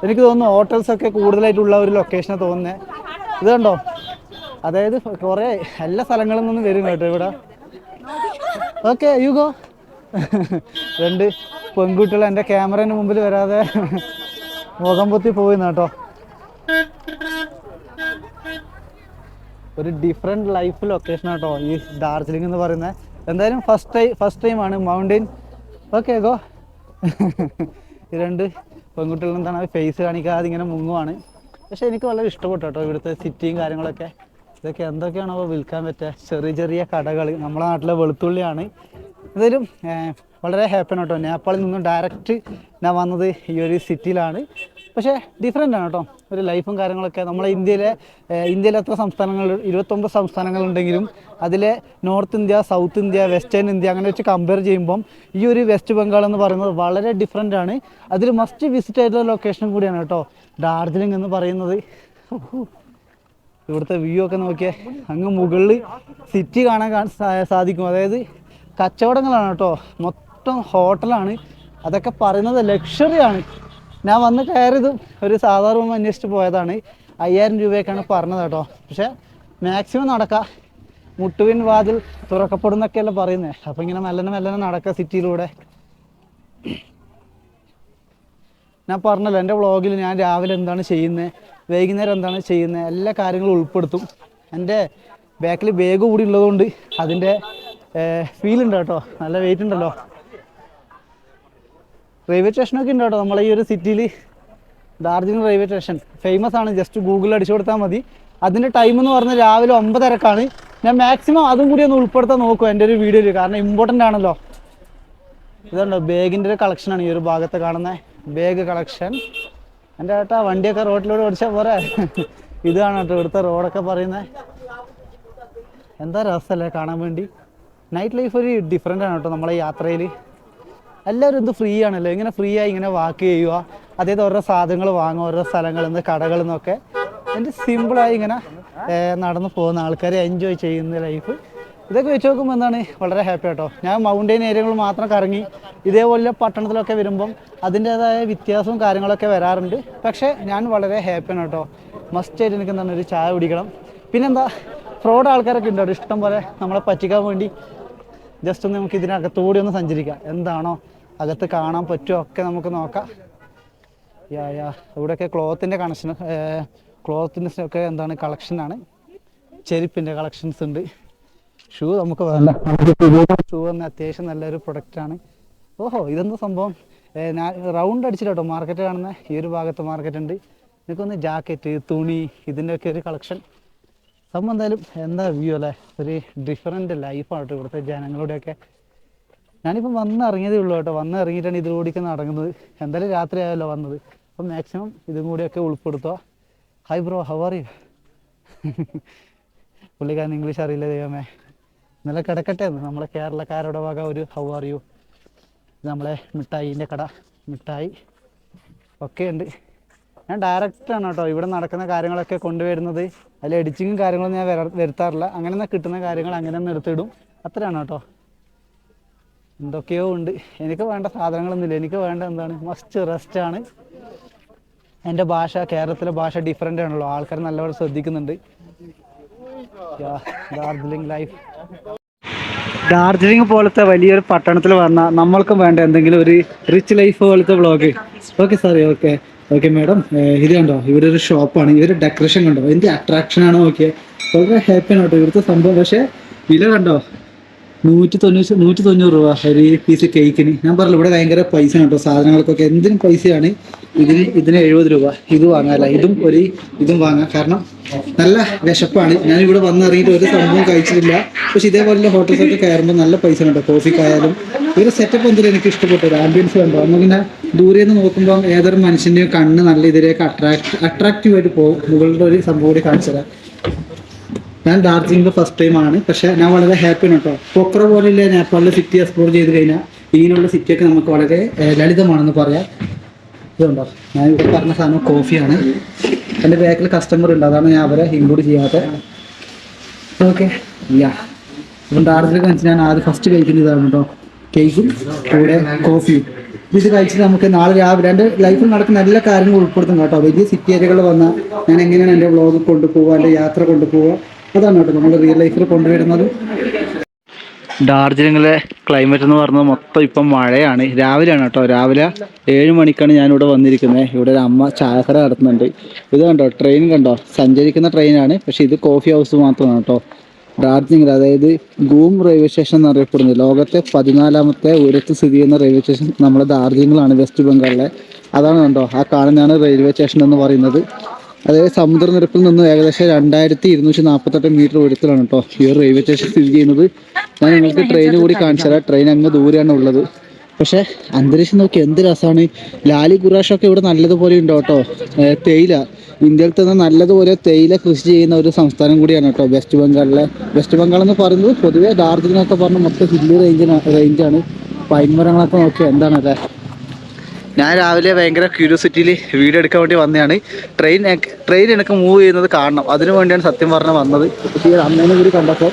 എനിക്ക് തോന്നുന്നു ഹോട്ടൽസൊക്കെ കൂടുതലായിട്ടുള്ള ഒരു ലൊക്കേഷനാണ് തോന്നുന്നത് ഇത് കണ്ടോ? അതായത് കുറേ എല്ലാ സ്ഥലങ്ങളിൽ നിന്നും വരും കേട്ടോ ഇവിടെ. ഓക്കെ യു ഗോ രണ്ട് പെൺകുട്ടികൾ എന്റെ ക്യാമറേന്റെ മുമ്പിൽ വരാതെ മുഖം പൊത്തി പോയിന്ന് കേട്ടോ. ഒരു ഡിഫറെന്റ് ലൈഫ് ലൊക്കേഷൻ ആട്ടോ ഈ ഡാർജിലിംഗ് എന്ന് പറയുന്നത്. എന്തായാലും ഫസ്റ്റ് ടൈം ഫസ്റ്റ് ടൈമാണ് മൗണ്ടൻ ഓക്കെ ഗോ ഈ രണ്ട് പെൺകുട്ടികൾ എന്താണ് ഫേസ് കാണിക്കാതെ ഇങ്ങനെ മുങ്ങുവാണ്. പക്ഷെ എനിക്ക് വളരെ ഇഷ്ടപ്പെട്ടു കേട്ടോ ഇവിടുത്തെ സിറ്റിയും കാര്യങ്ങളൊക്കെ. ഇതൊക്കെ എന്തൊക്കെയാണോ വിൽക്കാൻ പറ്റുക ചെറിയ ചെറിയ കടകൾ നമ്മളെ നാട്ടിലെ വെളുത്തുള്ളിയാണ്. ഏർ, വളരെ ഹാപ്പിയാണ് കേട്ടോ നേപ്പാളിൽ നിന്നും ഡയറക്റ്റ് ഞാൻ വന്നത് ഈ ഒരു സിറ്റിയിലാണ് പക്ഷേ ഡിഫറെന്റ് ആണ് കേട്ടോ. ഒരു ലൈഫും കാര്യങ്ങളൊക്കെ. നമ്മളെ ഇന്ത്യയിലെ ഇന്ത്യയിലെ എത്ര സംസ്ഥാനങ്ങൾ ഇരുപത്തൊമ്പത് സംസ്ഥാനങ്ങളുണ്ടെങ്കിലും അതിലെ north India south India western India അങ്ങനെ വെച്ച് കമ്പയർ ചെയ്യുമ്പം ഈ ഒരു വെസ്റ്റ് ബംഗാൾ എന്ന് പറയുന്നത് വളരെ ഡിഫറെന്റ് ആണ്. അതിൽ മസ്റ്റ് വിസിറ്റ് ആയിട്ടുള്ള ലൊക്കേഷൻ കൂടിയാണ് കേട്ടോ. ഡാർജിലിംഗ് എന്ന് പറയുന്നത്. ഇവിടുത്തെ വ്യൂ ഒക്കെ നോക്കിയാൽ അങ്ങ് മുകളിൽ സിറ്റി കാണാൻ സാധിക്കും. അതായത് കച്ചവടങ്ങളാണ് കേട്ടോ. മൊത്തം ഹോട്ടലാണ്. അതൊക്കെ പറയുന്നത് ലക്ഷറിയാണ് ഞാൻ വന്ന് കയറിയതും ഒരു സാധാരണ റൂം അന്വേഷിച്ച് പോയതാണ്. അയ്യായിരം രൂപയൊക്കെയാണ് പറഞ്ഞത് കേട്ടോ. പക്ഷേ മാക്സിമം നടക്കാം. മുട്ടുവിൻ വാതിൽ തുറക്കപ്പെടുന്നൊക്കെയല്ല പറയുന്നത് അപ്പോൾ ഇങ്ങനെ മെല്ലനെ മെല്ലനെ നടക്കുക സിറ്റിയിലൂടെ ഞാൻ പറഞ്ഞല്ലോ എന്റെ വ്ളോഗിൽ ഞാൻ രാവിലെ എന്താണ് ചെയ്യുന്നത് വൈകുന്നേരം എന്താണ് ചെയ്യുന്നത് എല്ലാ കാര്യങ്ങളും ഉൾപ്പെടുത്തും. എന്റെ ബാക്കിൽ ബാഗ് കൂടി ഉള്ളതുകൊണ്ട് അതിന്റെ ഫീൽ ഉണ്ട് കേട്ടോ. നല്ല വെയിറ്റ് ഉണ്ടല്ലോ. റെയിൽവേ സ്റ്റേഷനൊക്കെ ഉണ്ട് കേട്ടോ നമ്മളെ ഈ ഒരു സിറ്റിയിൽ ഡാർജിലിംഗ് റെയിൽവേ സ്റ്റേഷൻ ഫേമസ് ആണ്. ജസ്റ്റ് ഗൂഗിളിൽ അടിച്ചു കൊടുത്താൽ മതി. അതിന്റെ ടൈം എന്ന് പറഞ്ഞാൽ രാവിലെ ഒമ്പതരക്കാണ്. ഞാൻ മാക്സിമം അതും കൂടി ഒന്ന് ഉൾപ്പെടുത്താൻ നോക്കും എന്റെ ഒരു വീഡിയോയിൽ കാരണം ഇമ്പോർട്ടന്റ് ആണല്ലോ. ഇതുണ്ടോ? ബാഗിന്റെ ഒരു കളക്ഷനാണ് ഈ ഒരു ഭാഗത്ത് കാണുന്ന. ബാഗ് കളക്ഷൻ എന്റെ ഏട്ടാ വണ്ടിയൊക്കെ റോഡിലൂടെ ഓടിച്ചാൽ പോരെ? (laughs) ഇതാണ് കേട്ടോ ഇവിടുത്തെ റോഡൊക്കെ പറയുന്നത് എന്താ രസമല്ലേ കാണാൻ വേണ്ടി? നൈറ്റ് ലൈഫ് ഒരു ഡിഫറെന്റ് ആണ് കേട്ടോ നമ്മളെ യാത്രയിൽ എല്ലാവരും ഇത് ഫ്രീ ആണല്ലോ. ഇങ്ങനെ ഫ്രീ ആയി ഇങ്ങനെ വാക്ക് ചെയ്യുക. അതായത് ഓരോ സാധനങ്ങൾ വാങ്ങുക ഓരോ സ്ഥലങ്ങളിൽ നിന്ന് കടകളിൽ നിന്നൊക്കെ. എന്റെ സിമ്പിളായി ഇങ്ങനെ നടന്നു പോകുന്ന ആൾക്കാരെ എൻജോയ് ചെയ്യുന്ന ലൈഫ് ഇതൊക്കെ വെച്ച് നോക്കുമ്പോൾ എന്താണ്? വളരെ ഹാപ്പി കേട്ടോ ഞാൻ മൗണ്ടെയിൻ ഏരിയകൾ മാത്രം കറങ്ങി ഇതേപോലെ പട്ടണത്തിലൊക്കെ വരുമ്പം അതിന്റേതായ വ്യത്യാസവും കാര്യങ്ങളൊക്കെ വരാറുണ്ട്. പക്ഷേ ഞാൻ വളരെ ഹാപ്പിയാണ് കേട്ടോ. മസ്റ്റ് ആയിട്ട് എനിക്ക് എന്താണ്? ഒരു ചായ കുടിക്കണം. പിന്നെന്താ? ഫ്രോഡ് ആൾക്കാരൊക്കെ ഉണ്ടോ ഇഷ്ടം പോലെ നമ്മളെ പറ്റിക്കാൻ വേണ്ടി ജസ്റ്റ് ഒന്ന് നമുക്ക് ഇതിനകത്തുകൂടി ഒന്ന് സഞ്ചരിക്കാം. എന്താണോ അകത്ത് കാണാൻ പറ്റുമോ ഒക്കെ നമുക്ക് നോക്കാം. യാ യാ ഇവിടെയൊക്കെ ക്ലോത്തിന്റെ കണക്ഷൻ ക്ലോത്തിന്റെ ഒക്കെ എന്താണ് കളക്ഷനാണ് ചെരുപ്പിന്റെ കളക്ഷൻസ് ഉണ്ട്. ഷൂ നമുക്ക് വേണ്ട. ഷൂ എന്ന അത്യാവശ്യം നല്ലൊരു പ്രൊഡക്റ്റാണ് ഓഹോ ഇതെന്താ സംഭവം? ഞാൻ റൗണ്ട് കേട്ടോ മാർക്കറ്റ് കാണുന്ന. ഈ ഒരു ഭാഗത്ത് മാർക്കറ്റ് ഉണ്ട്. എനിക്കൊന്ന് ജാക്കറ്റ് തുണി ഇതിന്റെയൊക്കെ ഒരു കളക്ഷൻ സംഭവം എന്തായാലും എന്താ വ്യൂ അല്ലേ? ഒരു ഡിഫറെന്റ് ലൈഫാണ് ഇവിടുത്തെ ജനങ്ങളുടെയൊക്കെ. ഞാനിപ്പോൾ വന്ന് ഇറങ്ങിയതേ ഉള്ളൂ കേട്ടോ. വന്ന് ഇറങ്ങിയിട്ടാണ് ഇതിലൂടെയൊക്കെ നടക്കുന്നത്. എന്തായാലും രാത്രി ആയല്ലോ വന്നത്. അപ്പം മാക്സിമം ഇതും കൂടിയൊക്കെ ഉൾപ്പെടുത്തുക. Hi bro how are you പുള്ളിക്കാരൻ ഇംഗ്ലീഷ് അറിയില്ല ദൈവമേ. ഇന്നലെ കിടക്കട്ടെ നമ്മളെ കേരളക്കാരുടെ വക ഒരു ഹൗ ആർ യു നമ്മളെ മിഠായിന്റെ കട. മിഠായി. ഒക്കെ ഉണ്ട്. ഞാൻ ആണ് കേട്ടോ. ഇവിടെ നടക്കുന്ന കാര്യങ്ങളൊക്കെ കൊണ്ടുവരുന്നത്. അതിൽ എഡിറ്റിങ്ങും കാര്യങ്ങളും ഞാൻ വര- വരുത്താറില്ല. അങ്ങനെ കിട്ടുന്ന കാര്യങ്ങൾ അങ്ങനെ തന്നെ എടുത്തിടും. അത്രയാണ് കേട്ടോ. എന്തൊക്കെയോ ഉണ്ട്. എനിക്ക് വേണ്ട സാധനങ്ങളൊന്നുമില്ല. എനിക്ക് വേണ്ട എന്താണ്? മസ്റ്റ് റെസ്റ്റ് ആണ്. എന്റെ ഭാഷ കേരളത്തിലെ ഭാഷ ഡിഫറെന്റ് ആണല്ലോ. ആൾക്കാർ നല്ലപോലെ ശ്രദ്ധിക്കുന്നുണ്ട്. ഡാർജിലിംഗ് ലൈഫ് ഡാർജിലിംഗ് പോലത്തെ വലിയൊരു പട്ടണത്തിൽ വന്ന നമ്മൾക്കും വേണ്ട എന്തെങ്കിലും ഒരു റിച്ച് ലൈഫ് പോലത്തെ vlog okay sorry okay okay madam ഇത് കണ്ടോ? ഇവിടെ ഒരു ഷോപ്പാണ് ഇവർ ഡെക്കറേഷൻ കണ്ടോ? എന്ത് അട്രാക്ഷൻ ആണോ നോക്കിയത് വളരെ ഹാപ്പിയാണ് കേട്ടോ. ഇവിടുത്തെ സംഭവം. പക്ഷേ വില കണ്ടോ? നൂറ്റി തൊണ്ണൂറ്റി നൂറ്റി തൊണ്ണൂറ് രൂപ ഒരു പീസ് കേക്കിന് ഞാൻ പറഞ്ഞു ഇവിടെ ഭയങ്കര പൈസ കേട്ടോ സാധനങ്ങൾക്കൊക്കെ എന്തിനും പൈസയാണ്. ഇതിന് ഇതിന് എഴുപത് രൂപ. ഇത് വാങ്ങാല്ല. ഇതും ഒരു ഇതും വാങ്ങാം. കാരണം നല്ല വിശപ്പാണ്. ഞാൻ ഇവിടെ വന്നിറങ്ങിയിട്ട് ഒരു സംഭവം കഴിച്ചിട്ടില്ല. പക്ഷെ ഇതേപോലെ ഹോട്ടൽസൊക്കെ കയറുമ്പോൾ നല്ല പൈസ കേട്ടോ കോഫിക്കായാലും. ഒരു സെറ്റപ്പ് എന്തെങ്കിലും എനിക്ക് ഇഷ്ടപ്പെട്ടു ആംബിയൻസ് കണ്ടോ അങ്ങനെ ദൂരെ നിന്ന് നോക്കുമ്പോൾ ഏതൊരു മനുഷ്യന്റെയും കണ്ണ് നല്ല ഇതിലേക്ക് അട്രാക്ട് അട്രാക്റ്റീവ് ആയിട്ട് പോകും. മുകളിലൊരു സംഭവം കൂടി കാണിച്ചു തരാം ഞാൻ ഡാർജിലിംഗ് ഫസ്റ്റ് ടൈം ആണ്. പക്ഷെ ഞാൻ വളരെ ഹാപ്പിയാണ് കേട്ടോ പൊക്ര പോലെയുള്ള നേപ്പാളിലെ സിറ്റി എക്സ്പ്ലോർ ചെയ്ത് കഴിഞ്ഞാൽ ഇങ്ങനെയുള്ള സിറ്റിയൊക്കെ നമുക്ക് വളരെ ലളിതമാണെന്ന് പറയാം. ഇതുണ്ടോ? ഞാൻ ഇവിടെ പറഞ്ഞ സാധനം കോഫിയാണ് എന്റെ ബാക്കിൽ കസ്റ്റമർ ഉണ്ട്. അതാണ് ഞാൻ അവരെ ഇൻക്ലൂഡ് ചെയ്യാത്ത. ഓക്കെ യാ അപ്പം ഡാർജിലിംഗ് വെച്ച് ഞാൻ ആദ്യം ഫസ്റ്റ് കഴിക്കുന്ന ഇതാണ് കേട്ടോ കേക്കും കൂടെ കോഫിയും ഇത് കഴിച്ചിട്ട് നമുക്ക് നാളെ രാവിലെ എന്റെ ലൈഫിൽ നടക്കുന്ന എല്ലാ കാര്യങ്ങളും ഉൾപ്പെടുത്തും കേട്ടോ വലിയ സിറ്റി ഏരിയകൾ വന്നാൽ ഞാൻ എങ്ങനെയാണ് എന്റെ വ്ളോഗ് കൊണ്ടുപോകുക എന്റെ യാത്ര കൊണ്ടുപോകുക അതാണ് കേട്ടോ നമ്മൾ റിയൽ ലൈഫിൽ കൊണ്ടുവരുന്നത്. ഡാർജിലിംഗിലെ ക്ലൈമറ്റ് എന്ന് പറഞ്ഞത് മൊത്തം ഇപ്പം മഴയാണ്. രാവിലെയാണ് കേട്ടോ. രാവിലെ ഏഴ് മണിക്കാണ് ഞാനിവിടെ വന്നിരിക്കുന്നത്. ഇവിടെ ഒരു അമ്മ ചായക്കര നടത്തുന്നുണ്ട്. ഇത് കണ്ടോ? ട്രെയിൻ കണ്ടോ? സഞ്ചരിക്കുന്ന ട്രെയിനാണ് പക്ഷേ ഇത് കോഫി ഹൗസ് മാത്രമാണ് കേട്ടോ. ഡാർജിലിംഗിൽ അതായത് ഗൂം റെയിൽവേ സ്റ്റേഷൻ എന്നറിയപ്പെടുന്നത് ലോകത്തെ പതിനാലാമത്തെ ഉയരത്തിൽ സ്ഥിതി ചെയ്യുന്ന റെയിൽവേ സ്റ്റേഷൻ നമ്മുടെ ഡാർജിലിംഗിലാണ് വെസ്റ്റ് ബംഗാളിലെ. അതാണ് കണ്ടോ? ആ കാണുന്നതാണ് റെയിൽവേ സ്റ്റേഷൻ എന്ന് പറയുന്നത്. അതായത് സമുദ്രനിരപ്പിൽ നിന്ന് ഏകദേശം രണ്ടായിരത്തി ഇരുന്നൂറ്റി നാൽപ്പത്തെട്ട് മീറ്റർ ഉയരത്തിലാണ് കേട്ടോ ഈ ഒരു റെയിൽവേ സ്റ്റേഷൻ സ്ഥിതി ചെയ്യുന്നത്. ഞാൻ നിങ്ങൾക്ക് ട്രെയിൻ കൂടി കാണിച്ചു തരാം. ട്രെയിൻ അങ്ങ് ദൂരെയാണ് ഉള്ളത്. പക്ഷേ അന്തരീക്ഷം നോക്കി എന്ത് രസമാണ്. ലാലി ഗുറാഷൊക്കെ ഇവിടെ നല്ലതുപോലെ ഉണ്ട് കേട്ടോ തേയില. ഇന്ത്യയിൽ തന്നെ നല്ലതുപോലെ തേയില കൃഷി ചെയ്യുന്ന ഒരു സംസ്ഥാനം കൂടിയാണ് കേട്ടോ വെസ്റ്റ് ബംഗാളിലെ. വെസ്റ്റ് ബംഗാൾ എന്ന് പറയുന്നത് പൊതുവേ ഡാർജിലിംഗ് ഒക്കെ പറഞ്ഞ മൊത്തം ഹില്ലി റേഞ്ചിന് റേഞ്ചാണ് പൈൻ മരങ്ങളൊക്കെ നോക്കിയാൽ എന്താണല്ലേ ഞാൻ രാവിലെ ഭയങ്കര ക്യൂരിയോസിറ്റിയിൽ വീഡിയോ എടുക്കാൻ വേണ്ടി വന്നതാണ്. ട്രെയിൻ ട്രെയിൻ എനിക്ക് മൂവ് ചെയ്യുന്നത് കാണണം. അതിനു വേണ്ടിയാണ് സത്യം പറഞ്ഞ വന്നത്. പക്ഷേ അമ്മേനെ കൂടി കണ്ടപ്പോൾ